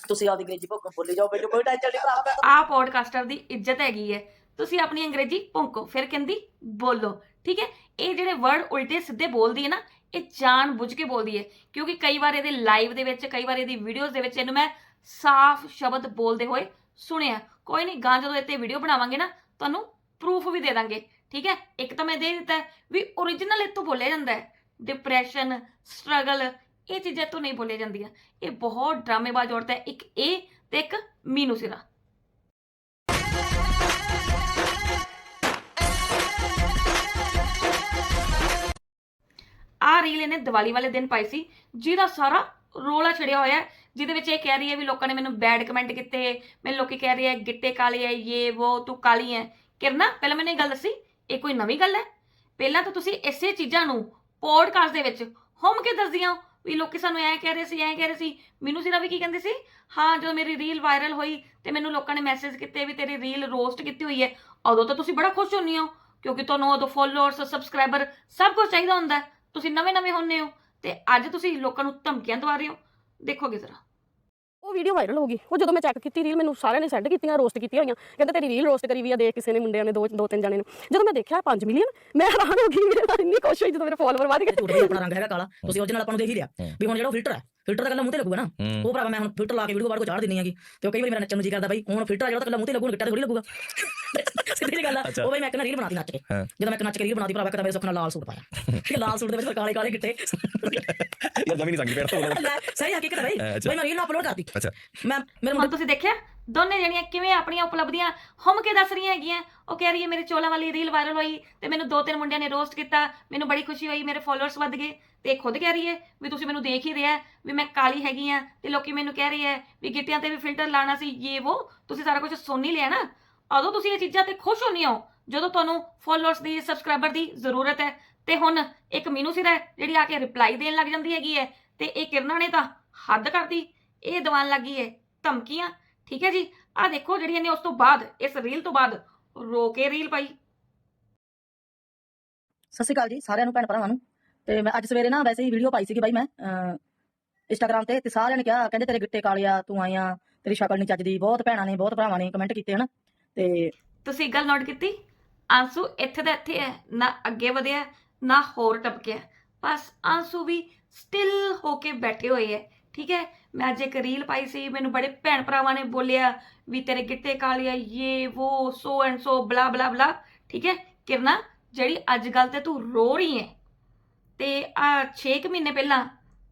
ਤੁਸੀਂ ਆਪਦੀ ਅੰਗਰੇਜ਼ੀ ਭੁੱਖ ਬੋਲੀ ਜਾਓ ਮੈਨੂੰ ਕੋਈ ਟੈਨਸ਼ਨ ਨਹੀਂ ਭਰਾ
ਆ ਪੋਡਕਾਸਟਰ ਦੀ ਇੱਜ਼ਤ ਹੈਗੀ ਹੈ। ਤੁਸੀਂ ਆਪਣੀ ਅੰਗਰੇਜ਼ੀ ਭੌਂਕੋ ਫਿਰ ਕਹਿੰਦੀ ਬੋਲੋ ਠੀਕ ਹੈ? ਇਹ ਜਿਹੜੇ ਵਰਡ ਉਲਟੇ ਸਿੱਧੇ ਬੋਲਦੀ ਹੈ ਨਾ ਇਹ ਜਾਣ ਬੁੱਝ ਕੇ ਬੋਲਦੀ ਹੈ। ਕਿਉਂਕਿ ਕਈ ਵਾਰ ਇਹਦੇ ਲਾਈਵ ਦੇ ਵਿੱਚ ਕਈ ਵਾਰ ਇਹਦੀ ਵੀਡੀਓਜ਼ ਦੇ ਵਿੱਚ ਇਹਨੂੰ ਮੈਂ ਸਾਫ਼ ਸ਼ਬਦ ਬੋਲਦੇ ਹੋਏ ਸੁਣਿਆ। ਕੋਈ ਨਹੀਂ ਗਾਂ ਜਦੋਂ ਇੱਥੇ ਵੀਡੀਓ ਬਣਾਵਾਂਗੇ ਨਾ ਤੁਹਾਨੂੰ ਪ੍ਰੂਫ ਵੀ ਦੇ ਦਾਂਗੇ। ਠੀਕ ਹੈ? ਇੱਕ ਤਾਂ ਮੈਂ ਦੇ ਦਿੱਤਾ ਵੀ origignal ਇਹ ਤੋਂ ਬੋਲਿਆ ਜਾਂਦਾ ਹੈ। ਡਿਪਰੈਸ਼ਨ ਸਟਰਗਲ ਇਹ ਚੀਜ਼ਾਂ ਤੋਂ ਨਹੀਂ ਬੋਲੀਆਂ ਜਾਂਦੀਆਂ। ਇਹ ਬਹੁਤ ਡਰਾਮੇਬਾਜ਼ ਔਰਤ ਹੈ। ਇੱਕ ਇਹ ਤੇ ਇੱਕ ਮੀਨੂ ਸਿਰਾ। ਆ ਰੀਲ ਇਹਨੇ ਦੀਵਾਲੀ ਵਾਲੇ ਦਿਨ ਪਾਈ ਸੀ, ਜਿਹਦਾ ਸਾਰਾ ਰੋਲਾ ਛੜਿਆ ਹੋਇਆ ਹੈ, ਜਿਹਦੇ ਵਿੱਚ ਇਹ ਕਹਿ ਰਹੀ ਹੈ ਵੀ ਲੋਕਾਂ ਨੇ ਮੈਨੂੰ ਬੈਡ ਕਮੈਂਟ ਕੀਤੇ, ਮੈਨੂੰ ਲੋਕੀ ਕਹਿ ਰਹੇ ਹੈ, ਗਿੱਟੇ ਕਾਲੇ ਹੈ ਇਹ ਉਹ ਤੂੰ ਕਾਲੀ ਹੈ। ਕਿਰਨਾ, ਪਹਿਲਾਂ ਮੈਨੂੰ ਇਹ ਗੱਲ ਦੱਸੀ ਇਹ ਕੋਈ ਨਵੀਂ ਗੱਲ ਹੈ? ਪਹਿਲਾਂ ਤਾਂ ਤੁਸੀਂ ਇਸੇ ਚੀਜ਼ਾਂ ਨੂੰ ਪੋਡਕਾਸਟ ਦੇ ਵਿੱਚ ਹਮ ਕੇ ਦੱਸਦੀਆਂ ਵੀ ਲੋਕੀ ਸਾਨੂੰ ਐਂ ਕਹਿ ਰਹੇ ਸੀ, ਐਂ ਕਹਿ ਰਹੇ ਸੀ। ਮੈਨੂੰ ਸਿਰਾ ਵੀ ਕੀ ਕਹਿੰਦੇ ਸੀ? ਹਾਂ, ਜਦੋਂ ਮੇਰੀ ਰੀਲ ਵਾਇਰਲ ਹੋਈ ਤੇ ਮੈਨੂੰ ਲੋਕਾਂ ਨੇ ਮੈਸੇਜ ਕੀਤੇ ਵੀ ਤੇਰੀ ਰੀਲ ਰੋਸਟ ਕੀਤੀ ਹੋਈ ਹੈ, ਉਦੋਂ ਤਾਂ ਤੁਸੀਂ ਬੜਾ ਖੁਸ਼ ਹੁੰਨੀ ਹੋ, ਕਿਉਂਕਿ ਤੁਹਾਨੂੰ ਉਦੋਂ ਫੋਲੋਅਰਸ ਸਬਸਕ੍ਰਾਈਬਰ ਸਭ ਕੁਝ ਚਾਹੀਦਾ ਹੁੰਦਾ ਤੁਸੀਂ ਨਵੇਂ ਨਵੇਂ ਹੁੰਨੇ ਹੋ ਤੇ ਅੱਜ ਤੁਸੀਂ ਲੋਕਾਂ ਨੂੰ ਧਮਕੀਆਂ ਦਵਾ ਰਹੇ ਹੋ। ਦੇਖੋਗੇ ਜ਼ਰਾ।
ਉਹ ਵੀਡੀਓ ਵਾਇਰਲ ਹੋ ਗਈ। ਉਹ ਜਦੋਂ ਮੈਂ ਚੈੱਕ ਕੀਤੀ ਰੀਲ ਮੈਨੂੰ ਸਾਰਿਆਂ ਨੇ ਸੈਂਡ ਕੀਤੀਆਂ ਰੋਸਟ ਕੀਤੀਆਂ ਹੋਈਆਂ। ਕਹਿੰਦੇ ਤੇਰੀ ਰੀਲ ਰੋਸਟ ਕਰੀ ਵੀ ਆ ਦੇਖ ਕਿਸੇ ਨੇ ਮੁੰਡਿਆਂ ਨੇ ਦੋ ਦੋ ਤਿੰਨ ਜਣੇ ਨੇ। ਜਦੋਂ ਮੈਂ ਦੇਖਿਆ 5 ਮਿਲੀਅਨ ਮੈਂ ਹੈਰਾਨ ਹੋ ਗਈ ਮੇਰੇ ਨਾਲ ਇੰਨੀ ਖੁਸ਼ ਹੋਈ ਜਦੋਂ ਮੇਰੇ ਫਾਲੋਅਰ ਵਧ ਗਏ।
ਝੂਠ ਆਪਣਾ ਰੰਗ ਹੈਗਾ ਕਾਲਾ। ਤੁਸੀਂ ਉਹਦੇ ਨਾਲ ਆਪਾਂ ਨੂੰ ਦੇਖ ਹੀ ਲਿਆ। ਵੀ ਹੁਣ ਜਿਹੜਾ ਫਿਲਟਰ ਹੈ ਫਿਲਟਰ ਤਾਂ ਕੱਲਾ ਮੂੰਹ ਤੇ ਲੱਗੂਗਾ ਨਾ। ਉਹ ਭਰਾਵਾ ਮੈਂ ਹੁਣ ਫਿਲਟਰ ਲਾ ਕੇ ਵੀਡੀਓ ਬਾਅਦ ਕੋ ਚਾੜ ਦਿੰਨੀ ਹੈਗੀ। ਤੇ ਉਹ ਕਈ ਵਾਰੀ ਮੇਰਾ ਨੱਚਣ ਨੂੰ ਜੀ ਕਰਦਾ ਬਾਈ ਹੁਣ ਫਿਲਟਰ ਜਿਹੜਾ ਤਾਂ ਕੱਲਾ ਮੂੰਹ ਤੇ ਲੱਗੂਗਾ ਗਿੱਟਾ ਤੇ ਥੋੜੀ ਲੱਗੂਗਾ। ਸਿੱਧੀ ਗੱਲ ਆ। ਉਹ ਬਾਈ ਮੈਂ ਇੱਕ ਨਾ ਰੀਲ ਬਣਾਤੀ ਨੱਚ ਕੇ। ਜਦੋਂ ਮੈਂ ਇੱਕ ਨੱਚ ਕੇ ਰੀਲ ਬਣਾਤੀ ਭਰਾਵਾ ਇੱਕ ਤਾਂ ਮੇਰੇ ਸੁੱਖ ਨਾਲ ਲਾਲ ਸੂਟ ਪਾਇਆ। ਲਾਲ ਸੂਟ ਦੇ ਵਿੱਚ ਫਿਰ ਕਾਲੇ ਕਾਲੇ ਗਿੱਟੇ।
ਯਾਰ ਜਮੀ ਨਹੀਂ ਸੰਗੀ ਪੈਰ ਤੋਂ
ਸਹੀ ਹਕੀਕਤ ਹੈ ਬਾਈ। ਮੈਂ ਰੀਲ ਅਪਲੋਡ ਕਰਤੀ।
ਅੱਛਾ।
ਮੈਂ ਮੇਰੇ ਮੁੰਡੇ
ਤੁਸੀਂ ਦੇਖਿਆ? ਦੋਨੇ ਜਣੀਆਂ ਕਿਵੇਂ ਆਪਣੀਆਂ ਉਪਲਬਧੀਆਂ ਹਮ ਕੇ ਦੱਸ ਰਹੀਆਂ ਹੈਗੀਆਂ? ਉਹ ਕਹਿ ਰਹੀ ਹੈ, ਮੇਰੇ ਚੋਲਾ ਵਾਲੀ ਰੀਲ ਵਾਇਰਲ ਹੋਈ, ਤੇ ਮੈਨੂੰ ਦੋ ਤਿੰਨ ਮੁੰਡਿਆਂ ਨੇ ਰੋਸਟ ਕੀਤਾ, ਮੈਨੂੰ ਬੜੀ ਖੁਸ਼ੀ ਹੋਈ, ਮੇਰੇ ਫਾਲੋਅਰਸ ਵੱਧ ਗਏ। ਤੇ ਇਹ ਖੁਦ ਕਹਿ ਰਹੀ ਹੈ ਵੀ ਤੁਸੀਂ ਮੈਨੂੰ ਦੇਖ ਹੀ ਰਿਹਾ, ਵੀ ਮੈਂ ਕਾਲੀ ਹੈਗੀ ਆ ਤੇ ਲੋਕੀ ਮੈਨੂੰ ਕਹਿ ਰਹੇ ਹੈ ਵੀ ਗਿੱਟਿਆਂ ਤੇ ਵੀ ਫਿਲਟਰ ਲਾਣਾ ਸੀ ਇਹ ਉਹ ਤੁਸੀਂ ਸਾਰਾ ਕੁਝ ਸੁਣ ਹੀ ਲਿਆ ਨਾ? ਉਦੋਂ ਤੁਸੀਂ ਇਹ ਚੀਜ਼ਾਂ ਤੇ ਖੁਸ਼ ਹੁੰਨੀ ਹੋ, ਜਦੋਂ ਤੁਹਾਨੂੰ ਫਾਲੋਅਰਸ ਦੀ ਸਬਸਕ੍ਰਾਈਬਰ ਦੀ ਜ਼ਰੂਰਤ ਹੈ। ਤੇ ਹੁਣ ਇੱਕ ਮੀਨੂ ਸਿਰ ਹੈ, ਜਿਹੜੀ ਆ ਕੇ ਰਿਪਲਾਈ ਦੇਣ ਲੱਗ ਜਾਂਦੀ ਹੈਗੀ ਹੈ, ਤੇ ਇਹ ਕਿਰਨਾਂ ਨੇ ਤਾਂ ਹੱਦ ਕਰਦੀ ਇਹ ਦੀਵਾਨ ਲੱਗੀ ਹੈ ਧਮਕੀਆਂ ਠੀਕ ਹੈ ਜੀ? ਆ ਦੇਖੋ ਜਿਹੜੀ ਇਹਨੇ ਉਸ ਤੋਂ ਬਾਅਦ ਇਸ ਰੀਲ ਤੋਂ ਬਾਅਦ ਰੋ ਕੇ ਰੀਲ ਪਾਈ।
ਸਤਿ ਸ਼੍ਰੀ ਅਕਾਲ ਜੀ ਸਾਰਿਆਂ ਨੂੰ ਭੈਣ ਭਰਾਵਾਂ ਨੂੰ। ਤੇ ਮੈਂ ਅੱਜ ਸਵੇਰੇ ਨਾ ਵੈਸੇ ਹੀ ਵੀਡੀਓ ਪਾਈ ਸੀਗੀ ਬਾਈ ਮੈਂ ਇੰਸਟਾਗ੍ਰam ਤੇ ਤੇ ਸਾਰਿਆਂ ਨੇ ਕਿਹਾ ਕਹਿੰਦੇ ਤੇਰੇ ਗਿੱਟੇ ਕਾਲੇ ਆ ਤੂੰ ਆਇਆ ਤੇਰੀ ਸ਼ਕਲ ਨਹੀਂ ਚੱਜਦੀ ਬਹੁਤ ਭੈਣਾਂ ਨੇ ਬਹੁਤ ਭਰਾਵਾਂ ਨੇ ਕਮੈਂਟ ਕੀਤੇ ਹਨ। ਤੇ
ਤੁਸੀਂ ਗੱਲ ਨੋਟ ਕੀਤੀ? ਆਂਸੂ ਇੱਥੇ ਦਾ ਇੱਥੇ ਹੈ ਨਾ ਅੱਗੇ ਵਧਿਆ ਨਾ ਹੋਰ ਟਪਕਿਆ। ਬਸ ਆਂਸੂ ਵੀ ਸਟਿਲ ਹੋ ਕੇ ਬੈਠੇ ਹੋਏ ਹੈ ਠੀਕ ਹੈ? ਮੈਂ ਅੱਜ ਇੱਕ ਰੀਲ ਪਾਈ ਸੀ, ਮੈਨੂੰ ਬੜੇ ਭੈਣ ਭਰਾਵਾਂ ਨੇ ਬੋਲਿਆ ਵੀ ਤੇਰੇ ਗਿੱਟੇ ਕਾਲੀਆ ਇਹ ਉਹ ਸੋ ਐਂਡ ਸੋ, ਬਲਾ ਬਲਾ ਬਲਾ। ਠੀਕ ਹੈ? ਕਿਰਨਾ, ਜਿਹੜੀ ਅੱਜ ਗੱਲ ਤੇ ਤੂੰ ਰੋ ਰਹੀ ਹੈ, ਤੇ ਆ 6 ਮਹੀਨੇ ਪਹਿਲਾਂ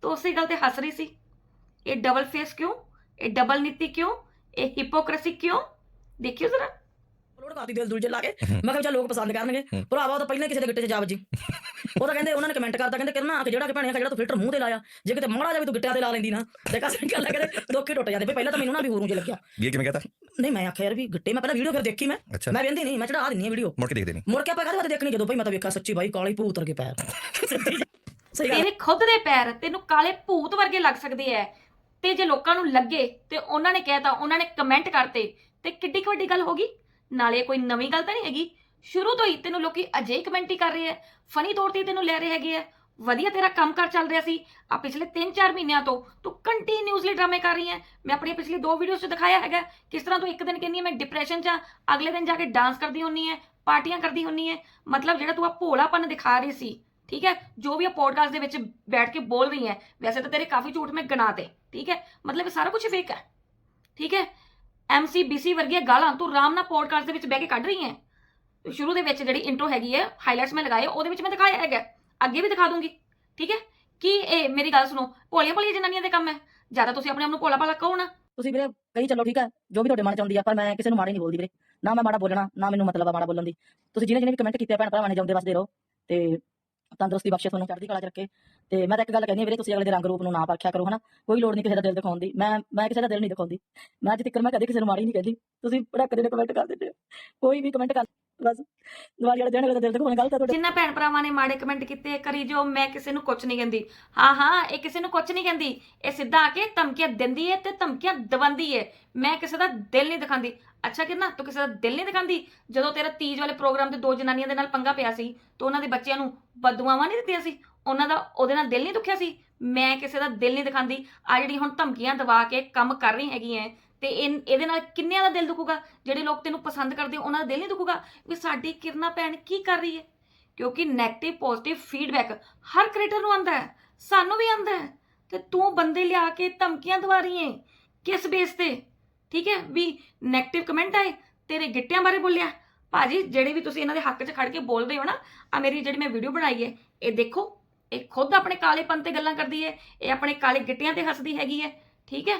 ਤੂੰ ਉਸੇ ਗੱਲ ਤੇ ਹੱਸ ਰਹੀ ਸੀ। ਇਹ ਡਬਲ ਫੇਸ ਕਿਉਂ? ਇਹ ਡਬਲ ਨੀਤੀ ਕਿਉਂ? ਇਹ ਹਿਪੋਕ੍ਰੇਸੀ ਕਿਉਂ? ਦੇਖਿਓ ਜ਼ਰਾ।
ਅਪਲੋਡ ਕਰਤੀ ਦਿਲ ਦੂਜੇ ਲਾ ਕੇ। ਮੈਂ ਕਿਹਾ ਚੱਲ ਲੋਕ ਪਸੰਦ ਕਰਨਗੇ। ਭਰਾਵਾ ਉਹ ਤਾਂ ਪਹਿਲਾਂ ਕਿਸੇ ਦੇ ਗਿੱਟੇ 'ਚ ਜਾ ਵੱਜੀ। ਉਹ ਤਾਂ ਕਹਿੰਦੇ ਉਹਨਾਂ ਨੇ ਕਮੈਂਟ ਕਰਤਾ ਕਹਿੰਦੇ ਕਿਰਨਾ ਕਿ ਜਿਹੜਾ ਕਿ ਭੈਣੇ ਜਿਹੜਾ ਤੂੰ ਫਿਲਟਰ ਮੂੰਹ ਤੇ ਲਾਇਆ ਜੇ ਕਿਤੇ ਮਾੜਾ ਜਿਹਾ ਵੀ ਤੂੰ ਗਿੱਟਿਆਂ ਤੇ ਲਾ ਲੈਂਦੀ ਨਾ। ਤੇ ਕਸ ਗੱਲ ਹੈ ਕਹਿੰਦੇ ਦੋਖੇ ਟੁੱਟ ਜਾਂਦੇ। ਪਹਿਲਾਂ ਤਾਂ ਮੈਨੂੰ ਨਾ ਵੀ ਹੋਰੂ ਜੇ ਲੱਗਿਆ।
ਵੀ ਇਹ ਕਿਵੇਂ ਕਹਤਾ?
ਨਹੀਂ ਮੈਂ ਆਖਿਆ ਯਾਰ ਵੀ ਗਿੱਟੇ ਮੈਂ ਪਹਿਲਾਂ ਵੀਡੀਓ ਫਿਰ ਦੇਖੀ ਮੈਂ। ਮੈਂ ਵੇਂਦੀ ਨਹੀਂ ਮੈਂ ਚੜਾ ਦਿੰਨੀ ਆ ਵੀਡੀਓ
ਮੁੜ ਕੇ ਦੇਖਦੇ ਨਹੀਂ।
ਮੁੜ ਕੇ ਆਪਾਂ ਵਾਸਤੇ ਦੇਖਣੀ? ਜਦੋਂ ਭਾਈ ਮੈਂ ਤਾਂ ਵੇਖਿਆ ਸੱਚੀ ਬਾਈ ਕਾਲੀ ਭੂਤ ਪੈਰ। ਜੀ। ਸਹੀ ਗੱਲ
ਤੇਰੇ ਖੁਦ ਦੇ ਪੈਰ ਤੈਨੂੰ ਕਾਲੇ ਭੂਤ ਵਰਗੇ ਲੱਗ ਸਕਦੇ ਐ। ਤੇ ਜੇ ਲੋਕਾਂ ਨੂੰ ਲੱਗੇ ਤੇ ਉਹਨਾਂ ਨੇ ਕਹਿਤਾ ਉਹਨਾਂ ਨੇ ਕਮੈਂਟ ਕਰਤੇ। ਤੇ ਕਿੱਡੀ ਕੁ ਵੱਡੀ ਗੱਲ ਹੋ ਗਈ? ਨਾਲੇ ਕੋਈ ਨਵੀਂ ਗੱਲ ਤਾਂ ਨਹੀਂ ਹੈਗੀ? ਸ਼ੁਰੂ ਤੋਂ ਹੀ ਤੈਨੂੰ ਲੋਕੀ ਅਜੇ ਕਮੈਂਟ ਹੀ ਕਰ ਰਹੇ ਐ ਫਨੀ ਤੌਰ ਤੇ ਤੈਨੂੰ ਲੈ ਰਹੇ ਹੈਗੇ ਐ ਵਧੀਆ ਤੇਰਾ ਕੰਮ ਚੱਲ ਰਿਹਾ ਸੀ। ਆ ਪਿਛਲੇ 3-4 ਮਹੀਨਿਆਂ ਤੋਂ ਤੂੰ ਕੰਟੀਨਿਊਸਲੀ ਡਰਾਮੇ ਕਰ ਰਹੀ ਐ। ਮੈਂ ਆਪਣੀ ਪਿਛਲੀ ਦੋ ਵੀਡੀਓਜ਼ 'ਚ ਦਿਖਾਇਆ ਹੈਗਾ। ਕਿਸ ਤਰ੍ਹਾਂ ਤੂੰ ਇੱਕ ਦਿਨ ਕਹਿੰਦੀ ਮੈਂ ਡਿਪਰੈਸ਼ਨ 'ਚ ਆ, ਅਗਲੇ ਦਿਨ ਜਾ ਕੇ ਡਾਂਸ ਕਰਦੀ ਹੁੰਨੀ ਐ, ਪਾਰਟੀਆਂ ਕਰਦੀ ਹੁੰਨੀ ਐ। ਮਤਲਬ ਜਿਹੜਾ ਤੂੰ ਆ ਭੋਲਾਪਨ ਦਿਖਾ ਰਹੀ ਸੀ, ਠੀਕ ਹੈ ਜੋ ਵੀ ਆ ਪੋਡਕਾਸਟ ਦੇ ਵਿੱਚ ਬੈਠ ਕੇ ਬੋਲ ਰਹੀ ਹੈ ਵੈਸੇ ਤਾਂ ਤੇਰੇ ਕਾਫੀ ਝੂਠ ਮੈਂ ਗਣਾ ਤੇ, ਠੀਕ ਹੈ ਮਤਲਬ ਇਹ ਸਾਰਾ ਕੁਝ ਫੇਕ ਹੈ ਠੀਕ ਹੈ ਐਮਸੀ ਬੀਸੀ ਵਰਗੀਆਂ ਗਾਲਾਂ ਤੂੰ ਆਰਾਮ ਨਾਲ ਪੋਡਕਾਸਟ ਦੇ ਵਿੱਚ ਬਹਿ ਕੇ ਕੱਢ ਰਹੀ ਹੈ। ਸ਼ੁਰੂ ਦੇ ਵਿੱਚ ਜਿਹੜੀ ਇੰਟਰੋ ਹੈਗੀ ਹੈ ਹਾਈਲਾਈਟਸ ਮੈਂ ਲਗਾਏ, ਉਹਦੇ ਵਿੱਚ ਮੈਂ ਦਿਖਾਇਆ ਹੈਗਾ। ਅੱਗੇ ਵੀ ਦਿਖਾ ਦੂੰਗੀ, ਠੀਕ ਹੈ? ਕੀ ਇਹ, ਮੇਰੀ ਗੱਲ ਸੁਣੋ, ਭੋਲੀਆਂ ਭੋਲੀਆਂ ਜਨਾਨੀਆਂ ਦੇ ਕੰਮ ਹੈ? ਜ਼ਿਆਦਾ ਤੁਸੀਂ ਆਪਣੇ ਆਪ ਨੂੰ ਭੋਲਾ ਭਾਲਾ ਕਹੋ ਨਾ।
ਤੁਸੀਂ ਵੀਰੇ, ਕਹੀ ਚੱਲੋ, ਠੀਕ ਹੈ? ਜੋ ਵੀ ਤੁਹਾਡੇ ਮਨ ਚ ਆਉਂਦੀ ਆ, ਪਰ ਮੈਂ ਕਿਸੇ ਨੂੰ ਮਾੜੀ ਨਹੀਂ ਬੋਲਦੀ ਵੀਰੇ। ਨਾ ਮੈਂ ਮਾੜਾ ਬੋਲਣਾ, ਨਾ ਮੈਨੂੰ ਮਤਲਬ ਆ ਮਾੜਾ ਬੋਲਣ ਦੀ। ਤੁਸੀਂ ਜਿਹਨੇ ਜਿਹਨੇ ਵੀ ਕਮੈਂਟ ਕੀਤੇ ਆ, ਭੈਣ ਭਰਾਵਾਂ ਨੇ ਜਾਂਦੇ ਵਸਦੇ ਰਹੋ। ਤੇ ਤੰਦਰੁਸਤੀ ਬਖਸ਼ੇ, ਤੁਹਾਨੂੰ ਚੜ੍ਹਦੀ ਕਲਾ ਚ ਰੱਖੇ। ਤੇ ਮੈਂ ਤਾਂ ਇੱਕ ਗੱਲ ਕਹਿੰਦੀ ਵੀਰੇ, ਤੁਸੀਂ ਅਗਲੇ ਦੇ ਰੰਗ ਰੂਪ ਨੂੰ ਨਾ ਪਰਖਿਆ ਕਰੋ, ਹਨਾ? ਕੋਈ ਲੋੜ ਨਹੀਂ ਕਿਸੇ ਦਾ ਦਿਲ ਦਿਖਾਉਣ ਦੀ। ਮੈਂ ਮੈਂ ਕਿਸੇ ਦਾ ਦਿਲ ਨਹੀਂ ਦਿਖਾਉਂਦੀ। ਮੈਂ ਅੱਜ ਤੱਕ ਮੈਂ ਕਦੇ ਕਿਸੇ ਨੂੰ ਮਾੜੀ ਨਹੀਂ ਕਹਿੰਦੀ। ਤੁਸੀਂ ਬੜਾ ਕਦੇ ਕਮੈਂਟ ਕਰ ਦਿੰਦੇ ਕੋਈ ਵੀ ਕਮੈਂਟ ਕਰ ਬਸ। ਦਿਵਾਲੀ ਵਾਲੇ ਦਿਨ ਅਗਲੇ ਦਿਲ ਦਿਖਾਉਣਾ ਗਲਤ ਆ ਤੁਹਾਡਾ
ਜਿੰਨਾ ਭੈਣ ਭਰਾਵਾਂ ਨੇ ਮਾੜੇ ਕਮੈਂਟ ਕੀਤੇ ਕਰੀ ਜੋ ਮੈਂ ਕਿਸੇ ਨੂੰ ਕੁਝ ਨਹੀਂ ਕਹਿੰਦੀ। ਹਾਂ ਹਾਂ, ਇਹ ਕਿਸੇ ਨੂੰ ਕੁਝ ਨਹੀਂ ਕਹਿੰਦੀ। ਇਹ ਸਿੱਧਾ ਆ ਕੇ ਧਮਕੀਆਂ ਦਿੰਦੀ ਹੈ ਤੇ ਧਮਕੀਆਂ ਦਵੰਦੀ ਹੈ। ਮੈਂ ਕਿਸੇ ਦਾ ਦਿਲ ਨਹੀਂ ਦਿਖਾਉਂਦੀ। ਅੱਛਾ ਕਿਰਨਾ, ਤੂੰ ਕਿਸੇ ਦਾ ਦਿਲ ਨਹੀਂ ਦਿਖਾਉਂਦੀ? ਜਦੋਂ ਤੇਰਾ ਤੀਜ ਵਾਲੇ ਪ੍ਰੋਗਰਾਮ ਤੇ ਦੋ ਜਨਾਨੀਆਂ ਦੇ ਨਾਲ ਪੰਗਾ ਪਿਆ ਸੀ, ਤੇ ਉਹਨਾਂ ਦੇ ਬੱਚਿਆਂ ਨੂੰ ਬਦਦੁਆਵਾਂ ਨਹੀਂ ਦਿੱਤੀਆਂ ਸੀ? ਉਹਨਾਂ ਦਾ ਉਹਦੇ ਨਾਲ ਦਿਲ ਨਹੀਂ ਦੁਖਿਆ ਸੀ? ਮੈਂ ਕਿਸੇ ਦਾ ਦਿਲ ਨਹੀਂ ਦਿਖਾਉਂਦੀ। ਆ ਜਿਹੜੀ ਹੁਣ ਧਮਕੀਆਂ ਦਵਾ ਕੇ ਕੰਮ ਕਰ ਰਹੀ ਹੈਗੀ ਐ, ਤੇ ਇਹ- ਇਹਦੇ ਨਾਲ ਕਿੰਨਿਆਂ ਦਾ ਦਿਲ ਦੁਖੂਗਾ? ਜਿਹੜੇ ਲੋਕ ਤੈਨੂੰ ਪਸੰਦ ਕਰਦੇ, ਉਹਨਾਂ ਦਾ ਦਿਲ ਨਹੀਂ ਦੁਖੂਗਾ? ਵੀ ਸਾਡੀ ਕਿਰਨਾ ਭੈਣ ਕੀ ਕਰ ਰਹੀ ਹੈ ਕਿਉਂਕਿ 네ਗੇਟਿਵ ਪੋਜ਼ਿਟਿਵ ਫੀਡਬੈਕ ਹਰ ਕ੍ਰੀਏਟਰ ਨੂੰ ਆਂਦਾ ਹੈ, ਸਾਨੂੰ ਵੀ ਆਂਦਾ ਹੈ। ਤੇ ਤੂੰ ਬੰਦੇ ਲਿਆ ਕੇ ਧਮਕੀਆਂ ਦਵਾ ਰਹੀ ਹੈ ਕਿਸ ਬੇਸ ਤੇ? ਠੀਕ ਹੈ, ਵੀ 네ਗੇਟਿਵ ਕਮੈਂਟ ਆਏ, ਤੇਰੇ ਗਿੱਟਿਆਂ ਬਾਰੇ ਬੋਲਿਆ। ਭਾਜੀ, ਜਿਹੜੇ ਵੀ ਤੁਸੀਂ ਇਹਨਾਂ ਦੇ ਹੱਕ 'ਚ ਖੜ ਕੇ ਬੋਲਦੇ ਹੋ ਨਾ ਆ ਮੇਰੀ ਜਿਹੜੀ ਮੈਂ ਵੀਡੀਓ ਬਣਾਈ ਹੈ, ਇਹ ਦੇਖੋ, ਇਹ ਖੁਦ ਆਪਣੇ ਕਾਲੇਪਨ ਤੇ ਗੱਲਾਂ ਕਰਦੀ ਹੈ, ਇਹ ਆਪਣੇ ਕਾਲੇ ਗਿੱਟਿਆਂ ਤੇ ਹੱਸਦੀ ਹੈਗੀ ਹੈ, ਠੀਕ ਹੈ।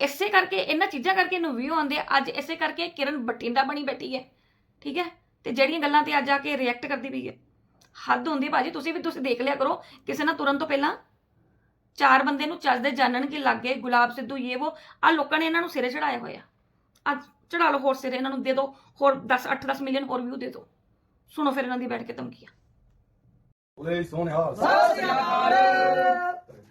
ਇਸੇ ਕਰਕੇ ਇਹਨਾਂ ਚੀਜ਼ਾਂ ਕਰਕੇ ਇਹਨੂੰ ਵਿਊ ਆਉਂਦੇ ਅੱਜ ਇਸੇ ਕਰਕੇ ਕਿਰਨ ਬਟਿੰਡਾ ਬਣੀ ਬੈਠੀ ਹੈ, ਠੀਕ ਹੈ। ਤੇ ਜਿਹੜੀਆਂ ਗੱਲਾਂ ਤੇ ਅੱਜ ਆ ਕੇ ਰਿਐਕਟ ਕਰਦੀ ਪਈ ਹੈ। ਹੱਦ ਹੁੰਦੀ ਭਾਜੀ, ਤੁਸੀਂ ਵੀ ਤੁਸੀਂ ਦੇਖ ਲਿਆ ਕਰੋ, ਕਿਸੇ ਨਾਲ ਤੁਰਨ ਤੋਂ ਪਹਿਲਾਂ ਚਾਰ ਬੰਦੇ ਨੂੰ ਚੱਜਦੇ ਜਾਣਨ ਕਿ ਲੱਗੇ ਗੁਲਾਬ ਸਿੱਧੂ ਇਹ ਉਹ ਆ ਲੋਕਾਂ ਨੇ ਇਹਨਾਂ ਨੂੰ ਸਿਰੇ ਚੜਾਇਆ ਹੋਇਆ ਅੱਜ ਚੜਾ ਲਓ ਹੋਰ ਸਿਰੇ ਇਹਨਾਂ ਨੂੰ ਦੇ ਦਿਓ ਹੋਰ 10 8 10 ਮਿਲੀਅਨ ਹੋਰ ਵਿਊ ਦੇ ਦਿਓ ਸੁਣੋ ਫਿਰ ਇਹਨਾਂ ਦੀ ਬੈਠ ਕੇ ਧਮਕੀਆਂ।
ਓਏ ਸੋਹਣਿਆ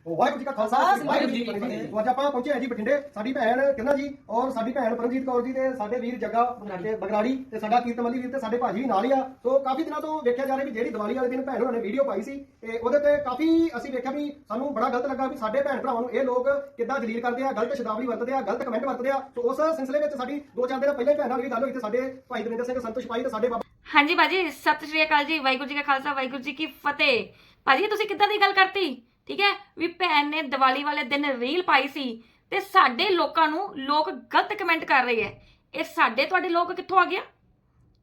ਵਾਹਿਗੁਰੂ ਜੀ ਕਾ ਖਾਲਸਾ ਵਾਹਿਗੁਰੂ ਜੀ ਕੀ ਫਤਿਹ। ਅੱਜ ਆਪਾਂ ਪਹੁੰਚੇ ਹਾਂ ਜੀ ਬਠਿੰਡੇ। ਸਾਡੀ ਭੈਣ ਕਿਰਨਾ ਜੀ? ਔਰ ਸਾਡੀ ਭੈਣ ਪਰਮਜੀਤ ਕੌਰ ਜੀ ਤੇ ਸਾਡੇ ਵੀਰ ਜੱਗਾ ਤੇ ਬਗਰਾੜੀ ਤੇ ਸਾਡਾ ਕੀਰਤਮਲੀ ਵੀਰ ਤੇ ਸਾਡੇ ਭਾਜੀ ਵੀ ਨਾਲ ਹੀ ਆ। ਸੋ ਕਾਫੀ ਦਿਨਾਂ ਤੋਂ ਵੇਖਿਆ ਜਾ ਰਿਹਾ ਵੀ ਜਿਹੜੀ ਦੀਵਾਲੀ ਵਾਲੇ ਦਿਨ ਭੈਣ ਹੋਣਾ ਨੇ ਵੀਡੀਓ ਪਾਈ ਸੀ ਤੇ ਉਹਦੇ ਤੇ ਕਾਫੀ ਅਸੀਂ ਵੇਖਿਆ ਵੀ ਸਾਨੂੰ ਬੜਾ ਗਲਤ ਲੱਗਾ ਵੀ ਸਾਡੇ ਭੈਣ ਭਰਾਵਾਂ ਨੂੰ ਇਹ ਲੋਕ ਕਿੱਦਾਂ ਜਲੀਲ ਕਰਦੇ ਆ ਗਲਤ ਸ਼ਬਦਾਵਲੀ ਵਰਤਦੇ ਆ ਗਲਤ ਕਮੈਂਟ ਵਰਤਦੇ ਆ। ਸੋ ਉਸ ਸਿਲਸਿਲੇ ਵਿੱਚ ਸਾਡੀ ਦੋ ਚਾਰ ਦਿਨ ਪਹਿਲਾਂ ਹੀ ਭੈਣ ਨਾਲ ਵੀ ਗੱਲ ਹੋਈ ਤੇ ਸਾਡੇ ਭਾਈ ਦਵਿੰਦਰ ਸਿੰਘ ਸੰਤੋਸ਼ ਪਾਈ ਤੇ ਸਾਡੇ ਬਾਬਾ
ਹਾਂਜੀ ਬਾਜੀ ਸਤਿ ਸ਼੍ਰੀ ਅਕਾਲ ਜੀ ਵਾਹਿਗੁਰੂ ਜੀ ਕਾ ਖਾਲਸਾ ਵਾਹਿਗੁਰੂ ਜੀ ਕੀ ਫਤਿਹ। ਭਾਜੀ ਤੁਸੀਂ ਕਿੱਦਾਂ ਦੀ ਗੱਲ ਕਰਤੀ? ਠੀਕ ਹੈ? ਵੀ ਭੈਣ ਨੇ ਦੀਵਾਲੀ ਵਾਲੇ ਦਿਨ ਰੀਲ ਪਾਈ ਸੀ ਤੇ ਸਾਡੇ ਲੋਕਾਂ ਨੂੰ ਲੋਕ ਗਲਤ ਕਮੈਂਟ ਕਰ ਰਹੇ ਐ ਇਹ ਸਾਡੇ, ਤੁਹਾਡੇ ਲੋਕ ਕਿੱਥੋਂ ਆ ਗਿਆ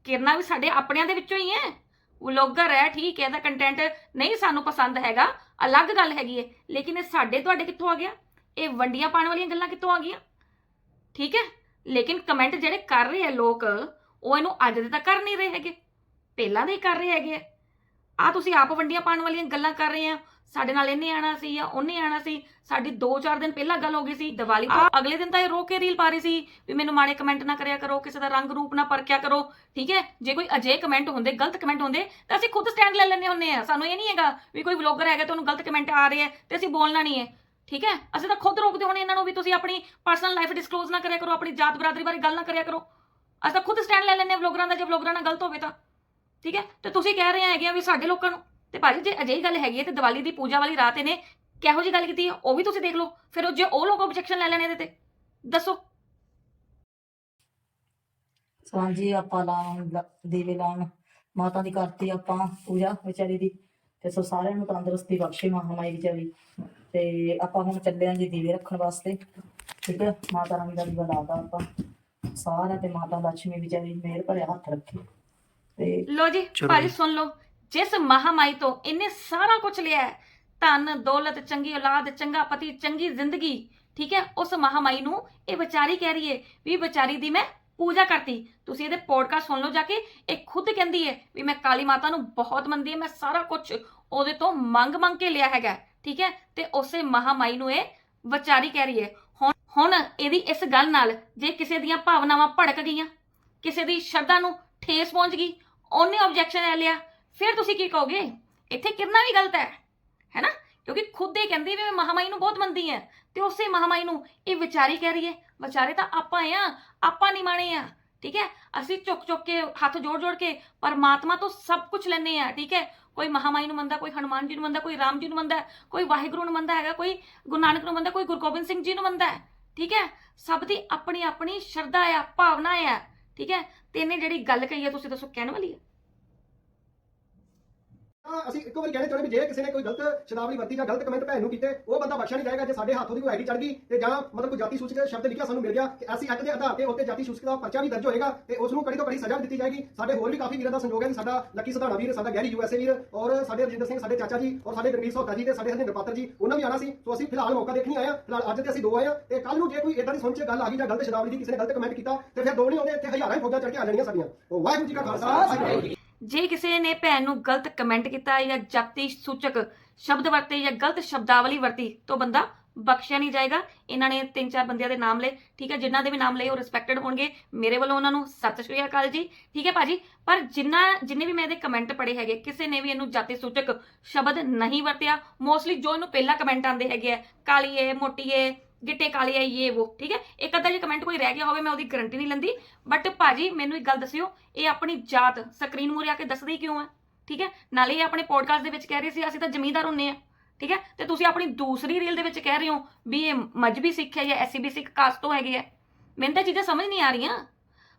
ਕਿਰਨਾ ਵੀ ਸਾਡੇ ਆਪਣਿਆਂ ਦੇ ਵਿੱਚੋਂ ਹੀ ਹੈ। ਵਲੌਗਰ ਹੈ, ਠੀਕ ਹੈ, ਇਹਦਾ ਕੰਟੈਂਟ ਨਹੀਂ ਸਾਨੂੰ ਪਸੰਦ ਹੈਗਾ, ਅਲੱਗ ਗੱਲ ਹੈਗੀ ਹੈ। ਲੇਕਿਨ ਇਹ ਸਾਡੇ, ਤੁਹਾਡੇ ਕਿੱਥੋਂ ਆ ਗਿਆ? ਇਹ ਵੰਡੀਆਂ ਪਾਣ ਵਾਲੀਆਂ ਗੱਲਾਂ ਕਿੱਥੋਂ ਆ ਗਈਆਂ? ਠੀਕ ਹੈ? ਲੇਕਿਨ ਕਮੈਂਟ ਜਿਹੜੇ ਕਰ ਰਹੇ ਆ ਲੋਕ, ਉਹ ਇਹਨੂੰ ਅੱਜ ਦੇ ਤਾਂ ਕਰ ਨਹੀਂ ਰਹੇ ਹੈਗੇ। ਪਹਿਲਾਂ ਦੇ ਹੀ ਕਰ ਰਹੇ ਹੈਗੇ ਆ। ਤੁਸੀਂ ਆਪ ਵੰਡੀਆਂ ਪਾਣ ਵਾਲੀਆਂ ਗੱਲਾਂ ਕਰ ਰਹੇ ਆ। ਸਾਡੇ ਨਾਲ ਇਹਨੇ ਆਣਾ ਸੀ ਜਾਂ ਉਹਨੇ ਆਣਾ ਸੀ ਸਾਡੀ 2-4 ਦਿਨ ਪਹਿਲਾਂ ਗੱਲ ਹੋ ਗਈ ਸੀ ਦੀਵਾਲੀ ਤੋਂ ਅਗਲੇ ਦਿਨ ਤਾਂ ਇਹ ਰੋ ਕੇ ਰੀਲ ਪਾ ਰਹੀ ਸੀ ਵੀ ਮੈਨੂੰ ਮਾੜੇ ਕਮੈਂਟ ਨਾ ਕਰਿਆ ਕਰੋ ਕਿਸੇ ਦਾ ਰੰਗ ਰੂਪ ਨਾ ਪਰਖਿਆ ਕਰੋ ਠੀਕ ਹੈ? ਜੇ ਕੋਈ ਅਜੇ ਕਮੈਂਟ ਹੁੰਦੇ ਗਲਤ ਕਮੈਂਟ ਹੁੰਦੇ ਤਾਂ ਅਸੀਂ ਖੁਦ ਸਟੈਂਡ ਲੈ ਲੈਂਦੇ ਹੁੰਨੇ ਆ। ਸਾਨੂੰ ਇਹ ਨਹੀਂ ਹੈਗਾ ਵੀ ਕੋਈ ਵਲੌਗਰ ਹੈਗਾ ਤੇ ਉਹਨੂੰ ਗਲਤ ਕਮੈਂਟ ਆ ਰਹੇ ਆ ਤੇ ਅਸੀਂ ਬੋਲਣਾ ਨਹੀਂ ਹੈ ਠੀਕ ਹੈ? ਅਸੀਂ ਤਾਂ ਖੁਦ ਰੋਕਦੇ ਹੋਣੇ ਇਹਨਾਂ ਨੂੰ ਵੀ ਤੁਸੀਂ ਆਪਣੀ ਪਰਸਨਲ ਲਾਈਫ ਡਿਸਕਲੋਜ਼ ਨਾ ਕਰਿਆ ਕਰੋ ਆਪਣੀ ਜਾਤ ਬਰਾਦਰੀ ਬਾਰੇ ਗੱਲ ਨਾ ਕਰਿਆ ਕਰੋ। ਅਸੀਂ ਤਾਂ ਖੁਦ ਸਟੈਂਡ ਲੈ ਲੈਂਦੇ ਵਲੌਗਰਾਂ ਦਾ ਜੇ ਵਲੌਗਰਾਂ ਨਾਲ ਗਲਤ ਹੋਵੇ ਤਾਂ ਠੀਕ ਹੈ? ਤੇ ਤੁਸੀਂ ਕਹਿ ਰਹੇ ਹੈਗੇ ਆ ਵੀ ਸਾਡੇ ਲੋਕਾਂ ਨੂੰ ਤੇ ਭਾਜੀ ਜੇ ਅਜਿਹੀ ਗੱਲ ਹੈਗੀ ਹੈ ਤੇ ਦੀਵਾਲੀ ਦੀ ਪੂਜਾ ਵਾਲੀ ਰਾਤ ਇਹਨੇ ਕਿਹੋ ਜੀ ਗੱਲ ਕੀਤੀ ਹੈ? ਉਹ ਵੀ ਤੁਸੀਂ ਦੇਖ ਲਓ। ਫਿਰ ਉਹ ਜੇ ਉਹ ਲੋਕ ਆਬਜੈਕਸ਼ਨ ਲੈ ਲੈਣ ਇਹਦੇ ਤੇ। ਦੱਸੋ।
ਹਾਂਜੀ ਆਪਾਂ ਲਾਉਣ ਲ- ਦੀਵੇ ਲਾਉਣ। ਮਾਤਾ ਦੀ ਕਰਤੀ ਆਪਾਂ ਪੂਜਾ ਵਿਚਾਰੀ ਦੀ। ਤੇ ਸੋ ਸਾਰਿਆਂ ਨੂੰ ਤੰਦਰੁਸਤੀ ਬਖਸ਼ੇ ਮਹਾਮਾਈ ਵਿਚਾਰੀ। ਤੇ ਆਪਾਂ ਹੁਣ ਚੱਲੇ ਆਂ ਜੀ ਦੀਵੇ ਰੱਖਣ ਵਾਸਤੇ। ਠੀਕ ਹੈ? ਮਾਤਾ ਰਾਣੀ ਦਾ ਦੀਵਾ ਲਾਤਾ ਆਪਾਂ। ਸਾਰਾ ਤੇ ਮਾਤਾ ਲక్ష్ਮੀ ਵਿਚਾਰੀ ਮਿਹਰ ਭਰਿਆ ਹੱਥ ਰੱਖੇ। ਤੇ
ਲੋ ਜੀ ਭਾਜੀ ਸੁਣ ਲਓ। ਜਿਸ ਮਹਾਮਾਈ ਤੋਂ ਇਹਨੇ ਸਾਰਾ ਕੁਝ ਲਿਆ ਹੈ। ਧਨ, ਦੌਲਤ, ਚੰਗੀ ਔਲਾਦ, ਚੰਗਾ ਪਤੀ, ਚੰਗੀ ਜ਼ਿੰਦਗੀ, ਠੀਕ ਹੈ? ਉਸ ਮਹਾਮਾਈ ਨੂੰ ਇਹ ਵਿਚਾਰੀ ਕਹਿ ਰਹੀ ਹੈ ਵੀ ਵਿਚਾਰੀ ਦੀ ਮੈਂ ਪੂਜਾ ਕਰਤੀ। ਤੁਸੀਂ ਇਹਦੇ ਪੋਡਕਾਸਟ ਸੁਣ ਲਓ ਜਾ ਕੇ। ਇਹ ਖੁਦ ਕਹਿੰਦੀ ਹੈ ਵੀ ਮੈਂ ਕਾਲੀ ਮਾਤਾ ਨੂੰ ਬਹੁਤ ਮੰਨਦੀ ਹਾਂ, ਮੈਂ ਸਾਰਾ ਕੁਝ ਉਹਦੇ ਤੋਂ ਮੰਗ ਮੰਗ ਕੇ ਲਿਆ ਹੈਗਾ, ਠੀਕ ਹੈ? ਤੇ ਉਸੇ ਮਹਾਮਾਈ ਨੂੰ ਇਹ ਵਿਚਾਰੀ ਕਹਿ ਰਹੀ ਹੈ। ਹੁਣ ਹੁਣ ਇਹਦੀ ਇਸ ਗੱਲ ਨਾਲ ਜੇ ਕਿਸੇ ਦੀਆਂ ਭਾਵਨਾਵਾਂ ਭੜਕ ਗਈਆਂ, ਕਿਸੇ ਦੀ ਸ਼ਰਧਾ ਨੂੰ ਠੇਸ ਪਹੁੰਚ ਗਈ, ਉਹਨੇ ਆਬਜੈਕਸ਼ਨ ਲੈ ਲਿਆ। ਫਿਰ ਤੁਸੀਂ ਕੀ ਕਹੋਗੇ? ਇੱਥੇ ਕਿਰਨਾ ਵੀ ਗਲਤ ਹੈ ਹੈਨਾ ਕਿਉਂਕਿ ਖੁਦ ਇਹ ਕਹਿੰਦੀ ਵੀ ਮੈਂ ਮਹਾਮਾਈ ਨੂੰ ਬਹੁਤ ਮੰਨਦੀ ਹਾਂ ਤੇ ਉਸੇ ਮਹਾਮਾਈ ਨੂੰ ਇਹ ਵਿਚਾਰੀ ਕਹਿ ਰਹੀ ਹੈ, ਵਿਚਾਰੇ ਤਾਂ ਆਪਾਂ ਆ ਆਪਾਂ ਨਹੀਂ ਮਾਣੇ ਆ ਠੀਕ ਹੈ? ਅਸੀਂ ਚੁੱਕ ਚੁੱਕ ਕੇ, ਹੱਥ ਜੋੜ ਜੋੜ ਕੇ ਪਰਮਾਤਮਾ ਤੋਂ ਸਭ ਕੁਝ ਲੈਨੇ ਆ ਠੀਕ ਹੈ? ਕੋਈ ਮਹਾਮਾਈ ਨੂੰ ਮੰਨਦਾ, ਕੋਈ ਹਨੂਮਾਨ ਜੀ ਨੂੰ ਮੰਨਦਾ, ਕੋਈ ਰਾਮ ਜੀ ਨੂੰ ਮੰਨਦਾ, ਕੋਈ ਵਾਹਿਗੁਰੂ ਨੂੰ ਮੰਨਦਾ ਹੈਗਾ, ਕੋਈ ਗੁਰੂ ਨਾਨਕ ਨੂੰ ਮੰਨਦਾ, ਕੋਈ ਗੁਰੂ ਗੋਬਿੰਦ ਸਿੰਘ ਜੀ ਨੂੰ ਮੰਨਦਾ ਠੀਕ ਹੈ? ਸਭ ਦੀ ਆਪਣੀ ਆਪਣੀ ਸ਼ਰਧਾ ਆ ਭਾਵਨਾ ਆ ਠੀਕ ਹੈ? ਤੇ ਇਹਨੇ ਜਿਹੜੀ ਗੱਲ ਕਹੀ ਹੈ, ਤੁਸੀਂ ਦੱਸੋ ਕਹਿਣ ਵਾਲੀ ਹੈ?
ਅਸੀਂ ਇੱਕੋ ਵਾਰੀ ਕਹਿਣਾ ਚਾਹੁੰਦੇ ਵੀ ਜੇ ਕਿਸੇ ਨੇ ਕੋਈ ਗਲਤ ਸ਼ਬਦਾਵਲੀ ਵਰਤੀ ਜਾਂ ਗਲਤ ਕਮੈਂਟ ਭੈਣ ਨੂੰ ਕੀਤੇ, ਉਹ ਬੰਦਾ ਬਖਸ਼ਿਆ ਨਹੀਂ ਜਾਏਗਾ ਜੇ ਸਾਡੇ ਹੱਥੋਂ ਦੀ ਕੋਈ ਆਈਡੀ ਚੜ ਗਈ ਤੇ ਜਾਂ ਮਤਲਬ ਕੋਈ ਜਾਤੀ ਸੂਚਕ ਸ਼ਬਦ ਲਿਖਿਆ ਸਾਨੂੰ ਮਿਲ ਗਿਆ, ਤੇ ਐਸੀ ਐਕਟ ਦੇ ਆਧਾਰ ਤੇ ਉੱਤੇ ਜਾਤੀ ਸੂਚਕ ਦਾ ਪਰਚਾ ਵੀ ਦਰਜ ਹੋਏਗਾ ਤੇ ਉਸ ਨੂੰ ਕੜੀ ਤੋਂ ਕੜੀ ਸਜ਼ਾ ਦਿੱਤੀ ਜਾਏਗੀ। ਸਾਡੇ ਹੋਰ ਵੀ ਕਾਫੀ ਵੀਰਾਂ ਦਾ ਸੰਯੋਗ ਹੈ ਸਾਡਾ ਲੱਕੀ ਸਧਾਣਾ ਵੀਰ, ਸਾਡਾ ਗਹਿਰੀ ਯੂਐਸਏ ਵੀਰ ਔਰ ਸਾਡੇ ਰਜਿੰਦਰ ਸਿੰਘ, ਸਾਡੇ ਚਾਚਾ ਜੀ ਔਰ ਸਾਡੇ ਗਰਮੀਤ ਸੋਤਾ ਜੀ ਤੇ ਸਾਡੇ ਹਰਿੰਦਰ ਪਾਤਰ ਜੀ, ਉਹਨਾਂ ਵੀ ਆਣਾ ਸੀ। ਸੋ ਅਸੀਂ ਫਿਲਹਾਲ ਮੌਕਾ ਦੇਖਣੀ ਆਇਆ ਫਿਲਹਾਲ ਅੱਜ ਤੇ ਅਸੀਂ ਦੋ ਆਏ ਆ ਤੇ ਕੱਲ ਨੂੰ ਜੇ ਕੋਈ ਇਦਾਂ ਦੀ ਸੁਣ ਚ ਗੱਲ ਆ ਗਈ ਜਾਂ ਗਲਤ ਸ਼ਬਦਾਵਲੀ ਦੀ ਕਿਸੇ ਨੇ ਗਲਤ ਕਮੈਂਟ ਕੀਤਾ, ਤੇ ਫਿਰ ਦੋ ਨਹੀਂ ਆਉਂਦੇ ਇੱਥੇ ਹਜ਼ਾਰਾਂ ਹੀ ਫੌਜਾਂ ਚੜ ਕੇ ਆ ਜਾਣੀਆਂ ਸਾਡੀਆਂ। ਵਾਹਿਗੁਰੂ ਜੀ ਕਾ ਖਾਲਸਾ ਜੇ
ਕਿਸੇ ਨੇ ਭੈਣ ਨੂੰ ਗਲਤ ਕਮੈਂਟ ਕੀਤਾ ਜਾਂ ਜਾਤੀ ਸੂਚਕ ਸ਼ਬਦ ਵਰਤੇ ਜਾਂ ਗਲਤ ਸ਼ਬਦਾਵਲੀ ਵਰਤੀ, ਤਾਂ ਬੰਦਾ ਬਖਸ਼ਿਆ ਨਹੀਂ ਜਾਏਗਾ। ਇਹਨਾਂ ਨੇ ਤਿੰਨ ਚਾਰ ਬੰਦਿਆਂ ਦੇ ਨਾਮ ਲਏ, ਠੀਕ ਹੈ, ਜਿਨ੍ਹਾਂ ਦੇ ਵੀ ਨਾਮ ਲਏ ਉਹ ਰਿਸਪੈਕਟਡ ਹੋਣਗੇ। ਮੇਰੇ ਵੱਲੋਂ ਉਹਨਾਂ ਨੂੰ ਸਤਿ ਸ਼੍ਰੀ ਅਕਾਲ ਜੀ, ਠੀਕ ਹੈ ਭਾਜੀ? ਪਰ ਜਿੰਨਾ, ਜਿੰਨੇ ਵੀ ਮੈਂ ਇਹਦੇ ਕਮੈਂਟ ਪੜੇ ਹੈਗੇ, ਕਿਸੇ ਨੇ ਵੀ ਇਹਨੂੰ ਜਾਤੀ ਸੂਚਕ ਸ਼ਬਦ ਨਹੀਂ ਵਰਤਿਆ। ਮੋਸਟਲੀ ਜੋ ਇਹਨੂੰ ਪਹਿਲਾ ਕਮੈਂਟ ਆਉਂਦੇ ਹੈਗੇ ਆ ਕਾਲੀਏ ਮੋਟੀਏ ਗਿੱਟੇ ਕਾਲੀਏ ਇਹ, ਉਹ, ਠੀਕ ਹੈ? ਇੱਕ ਅੱਧਾ ਜੇ ਕਮੈਂਟ ਕੋਈ ਰਹਿ ਗਿਆ ਹੋਵੇ, ਮੈਂ ਉਹਦੀ ਗਾਰੰਟੀ ਨਹੀਂ ਲੈਂਦੀ। ਬਟ ਭਾਜੀ, ਮੈਨੂੰ ਇੱਕ ਗੱਲ ਦੱਸਿਓ, ਇਹ ਆਪਣੀ ਜਾਤ ਸਕਰੀਨ ਮੂਰੇ ਆ ਕੇ ਦੱਸਦੀ ਕਿਉਂ ਹੈ? ਠੀਕ ਹੈ? ਨਾਲੇ ਇਹ ਆਪਣੇ ਪੋਡਕਾਸਟ ਦੇ ਵਿੱਚ ਕਹਿ ਰਹੇ ਸੀ, ਅਸੀਂ ਤਾਂ ਜ਼ਮੀਂਦਾਰ ਹੁੰਨੇ ਆ। ਠੀਕ ਹੈ? ਤੇ ਤੁਸੀਂ ਆਪਣੀ ਦੂਸਰੀ ਰੀਲ ਦੇ ਵਿੱਚ ਕਹਿ ਰਹੇ ਹੋ ਵੀ ਇਹ ਮਜਬੀ ਸਿੱਖ ਹੈ ਜਾਂ ਐਸਸੀਬੀ ਸਿੱਖ ਕਾਸਟ ਤੋਂ ਹੈਗੇ ਆ। ਮੈਨੂੰ ਤਾਂ ਚੀਜ਼ਾਂ ਸਮਝ ਨਹੀਂ ਆ ਰਹੀਆਂ।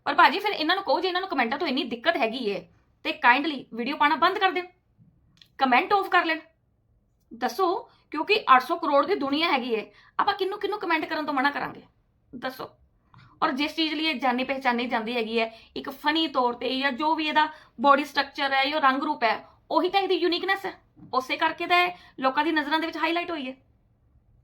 ਪਰ ਭਾਜੀ, ਫਿਰ ਇਹਨਾਂ ਨੂੰ ਕਹੋ ਜੇ ਇਹਨਾਂ ਨੂੰ ਕਮੈਂਟਾਂ ਤੋਂ ਇੰਨੀ ਦਿੱਕਤ ਹੈਗੀ ਏ, ਤੇ ਕਾਈਂਡਲੀ ਵੀਡੀਓ ਪਾਣਾ ਬੰਦ ਕਰ ਦੇਣ ਕਮੈਂਟ ਆਫ ਕਰ ਲੈਣ। ਦੱਸੋ ਕਿਉਂਕਿ 800 ਕਰੋੜ ਦੀ ਦੁਨੀਆ ਹੈਗੀ ਹੈ ਆਪਾਂ ਕਿੰਨੂੰ ਕਿੰਨੂੰ ਕਮੈਂਟ ਕਰਨ ਤੋਂ ਮਨਾ ਕਰਾਂਗੇ? ਦੱਸੋ। ਔਰ ਜਿਸ ਚੀਜ਼ ਲਈ ਇਹ ਜਾਣੀ ਪਹਿਚਾਨੀ ਜਾਂਦੀ ਹੈਗੀ ਹੈ ਇੱਕ ਫਨੀ ਤੌਰ ਤੇ ਜਾਂ ਜੋ ਵੀ ਇਹਦਾ ਬੋਡੀ ਸਟਰਕਚਰ ਹੈ ਜਾਂ ਰੰਗ ਰੂਪ ਹੈ, ਉਹੀ ਤਾਂ ਇਹਦੀ ਯੂਨੀਕਨੈਸ ਹੈ। ਉਸੇ ਕਰਕੇ ਤਾਂ ਇਹ ਲੋਕਾਂ ਦੀ ਨਜ਼ਰਾਂ ਦੇ ਵਿੱਚ ਹਾਈਲਾਈਟ ਹੋਈ ਹੈ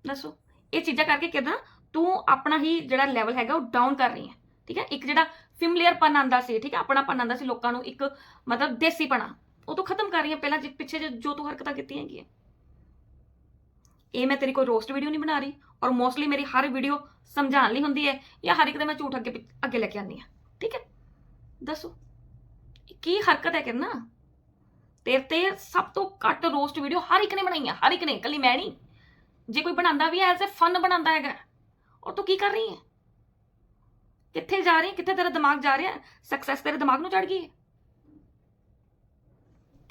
ਦੱਸੋ। ਇਹ ਚੀਜ਼ਾਂ ਕਰਕੇ ਕਿਦਾਂ ਤੂੰ ਆਪਣਾ ਹੀ ਜਿਹੜਾ ਲੈਵਲ ਹੈਗਾ ਉਹ ਡਾਊਨ ਕਰ ਰਹੀ ਹੈ। ਠੀਕ ਹੈ? ਇੱਕ ਜਿਹੜਾ ਫਿਮਲੀਅਰ ਪਨ ਆਂਦਾ ਸੀ, ਠੀਕ ਹੈ? ਆਪਣਾਪਨ ਆਂਦਾ ਸੀ ਲੋਕਾਂ ਨੂੰ ਇੱਕ ਮਤਲਬ ਦੇਸੀਪਣਾ। ਉਹ ਤੋਂ ਖਤਮ ਕਰ ਰਹੀ ਹੈ। ਪਹਿਲਾਂ ਜਿ- ਪਿੱਛੇ ਜਿਹੇ ਜੋ ਤੂੰ ਹਰਕਤਾਂ ਕੀਤੀਆਂ ਹੈਗੀਆਂ। ਇਹ ਮੈਂ ਤੇਰੀ ਕੋਈ ਰੋਸਟ ਵੀਡੀਓ ਨਹੀਂ ਬਣਾ ਰਹੀ ਔਰ ਮੋਸਟਲੀ ਮੇਰੀ ਹਰ ਵੀਡੀਓ ਸਮਝਾਉਣ ਲਈ ਹੁੰਦੀ ਹੈ ਜਾਂ ਹਰ ਇੱਕ ਦੇ ਮੈਂ ਝੂਠ ਅੱਗੇ ਪਿ- ਅੱਗੇ ਲੈ ਕੇ ਆਉਂਦੀ ਹਾਂ। ਠੀਕ ਹੈ? ਦੱਸੋ। ਕੀ ਹਰਕਤ ਹੈ ਕਿਰਨਾ? ਤੇਰੇ ਤੇ ਸਭ ਤੋਂ ਘੱਟ ਰੋਸਟ ਵੀਡੀਓ ਹਰ ਇੱਕ ਨੇ ਬਣਾਈ ਹੈ ਹਰ ਇੱਕ ਨੇ, ਇਕੱਲੀ ਮੈਂ ਨਹੀਂ। ਜੇ ਕੋਈ ਬਣਾਉਂਦਾ ਵੀ ਐਜ਼ ਅ ਫਨ ਬਣਾਉਂਦਾ ਹੈਗਾ, ਔਰ ਤੂੰ ਕੀ ਕਰ ਰਹੀ ਹੈ? ਕਿੱਥੇ ਜਾ ਰਹੀ ਕਿੱਥੇ ਤੇਰਾ ਦਿਮਾਗ ਜਾ ਰਿਹਾ ਸਕਸੈਸ ਤੇਰੇ ਦਿਮਾਗ ਨੂੰ ਚੜ ਗਈ ਹੈ?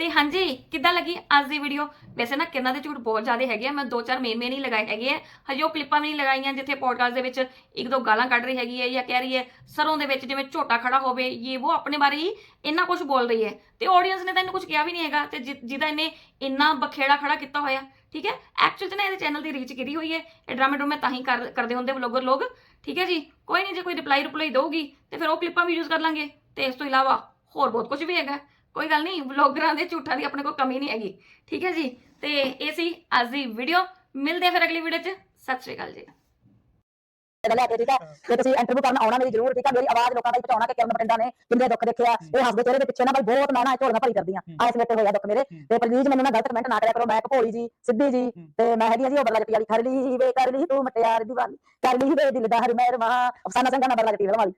ਤੇ ਹਾਂਜੀ, ਕਿੱਦਾਂ ਲੱਗੀ ਅੱਜ ਦੀ ਵੀਡੀਓ ਵੈਸੇ ਨਾ ਕਿੰਨਾ ਦੇ ਝੂਠ ਬਹੁਤ ਜ਼ਿਆਦਾ ਹੈਗੇ ਆ, ਮੈਂ ਦੋ ਚਾਰ ਮੇਨ ਮੇਨ ਹੀ ਲਗਾਏ ਹੈਗੇ ਆ। ਹਜੇ ਉਹ ਕਲਿੱਪਾਂ ਵੀ ਨਹੀਂ ਲਗਾਈਆਂ ਜਿੱਥੇ ਪੋਡਕਾਸਟ ਦੇ ਵਿੱਚ ਇੱਕ ਦੋ ਗਾਲਾਂ ਕੱਢ ਰਹੀ ਹੈਗੀ ਹੈ ਜਾਂ ਕਹਿ ਰਹੀ ਹੈ ਸਰੋਂ ਦੇ ਵਿੱਚ ਜਿਵੇਂ ਝੋਟਾ ਖੜਾ ਹੋਵੇ ਇਹ ਉਹ ਆਪਣੇ ਬਾਰੇ ਹੀ ਇੰਨਾ ਕੁਝ ਬੋਲ ਰਹੀ ਹੈ। ਤੇ ਆਡੀਅנס ਨੇ ਤਾਂ ਇਹਨੂੰ ਕੁਝ ਕਿਹਾ ਵੀ ਨਹੀਂ ਹੈਗਾ ਤੇ ਜਿ- ਜਿਹਦਾ ਇਹਨੇ ਇੰਨਾ ਬਖੇੜਾ ਖੜਾ ਕੀਤਾ ਹੋਇਆ, ਠੀਕ ਹੈ? ਐਕਚੁਅਲ 'ਚ ਨਾ ਇਹਦੇ ਚੈਨਲ ਦੀ ਰੀਚ ਕੀਤੀ ਹੋਈ ਹੈ। ਇਹ ਡਰਾਮੇ ਡਰੂਮੇ ਤਾਂ ਹੀ ਕਰਦੇ ਹੁੰਦੇ ਵਲੋਗਰ ਲੋਕ, ਠੀਕ ਹੈ ਜੀ? ਕੋਈ ਨਹੀਂ, ਜੇ ਕੋਈ ਰਿਪਲਾਈ ਰਿਪਲਾਈ ਦਊਗੀ ਤੇ ਫਿਰ ਉਹ ਕਲਿੱਪਾਂ ਵੀ ਯੂਜ਼ ਕਰ ਲਾਂਗੇ। ਤੇ ਇਸ ਤੋਂ ਇਲਾਵਾ ਹੋਰ ਬਹੁਤ ਕੁਝ ਵੀ ਹੈਗਾ। ਕੋਈ ਗੱਲ ਨਹੀਂ ਵਲੋਗਰਾਂ ਦੇ ਝੂਠਾਂ ਦੀ ਆਪਣੇ ਕੋਲ ਕਮੀ ਨਹੀਂ ਹੈਗੀ। ਠੀਕ ਹੈ ਜੀ? ਤੇ ਇਹ ਸੀ ਅੱਜ ਦੀ ਵੀਡੀਓ ਮਿਲਦੇ ਆ ਫਿਰ ਅਗਲੀ ਵੀਡੀਓ 'ਚ। ਸਤਿ ਸ਼੍ਰੀ ਅਕਾਲ ਜੀ।
ਲੈ ਕੇ ਠੀਕ ਹੈ ਜੇ ਤੁਸੀਂ ਇੰਟਰਵਿਊ ਕਰਨ ਆਉਣਾ ਮੇਰੀ ਜ਼ਰੂਰ ਠੀਕ ਹੈ ਮੇਰੀ ਆਵਾਜ਼ ਲੋਕਾਂ ਤੱਕ ਪਹੁੰਚਾਉਣਾ ਕਿ ਕਿਰਨ ਬਟਿੰਡਾ ਨੇ ਕਿੰਨੇ ਦੁੱਖ ਦੇਖਿਆ ਇਹ ਹੱਸਦੇ ਚਿਹਰੇ ਦੇ ਪਿੱਛੇ ਨਾ ਭਾਈ ਬਹੁਤ ਮੈਂ ਨਾ ਝੋਲੀਆਂ ਭਰੀ ਕਰਦੀ ਆ। ਆਇਸ ਵੇਟੇ ਹੋਇਆ ਦੁੱਖ ਮੇਰੇ। ਤੇ ਪਲੀਜ਼ ਮੈਨੂੰ ਨਾ ਗਲਤ ਕਮੈਂਟ ਨਾ ਕਰਿਆ ਕਰੋ। ਮੈਂ ਭੋਲੀ ਜੀ ਸਿੱਧੀ ਜੀ। ਤੇ ਮੈਂ ਹੈਗੀ ਆ ਜੀ ਉਹ ਬਰਲਾ ਜੱਟੀ ਵਾਲੀ। ਖੜ ਲਈ ਵੇ ਕਰ ਲਈ ਤੂੰ ਮਟਿਆਰ ਦੀ ਵਾਲੀ ਕਰ ਲਈ ਵੇ ਦਿਲਦਾਰ ਮਹਿਰ ਮਹਾ ਅਫਸਾਨਾ ਸੰਗਾ ਨਾ ਬਰਲਾ ਜੱਟੀ ਵਾਲੀ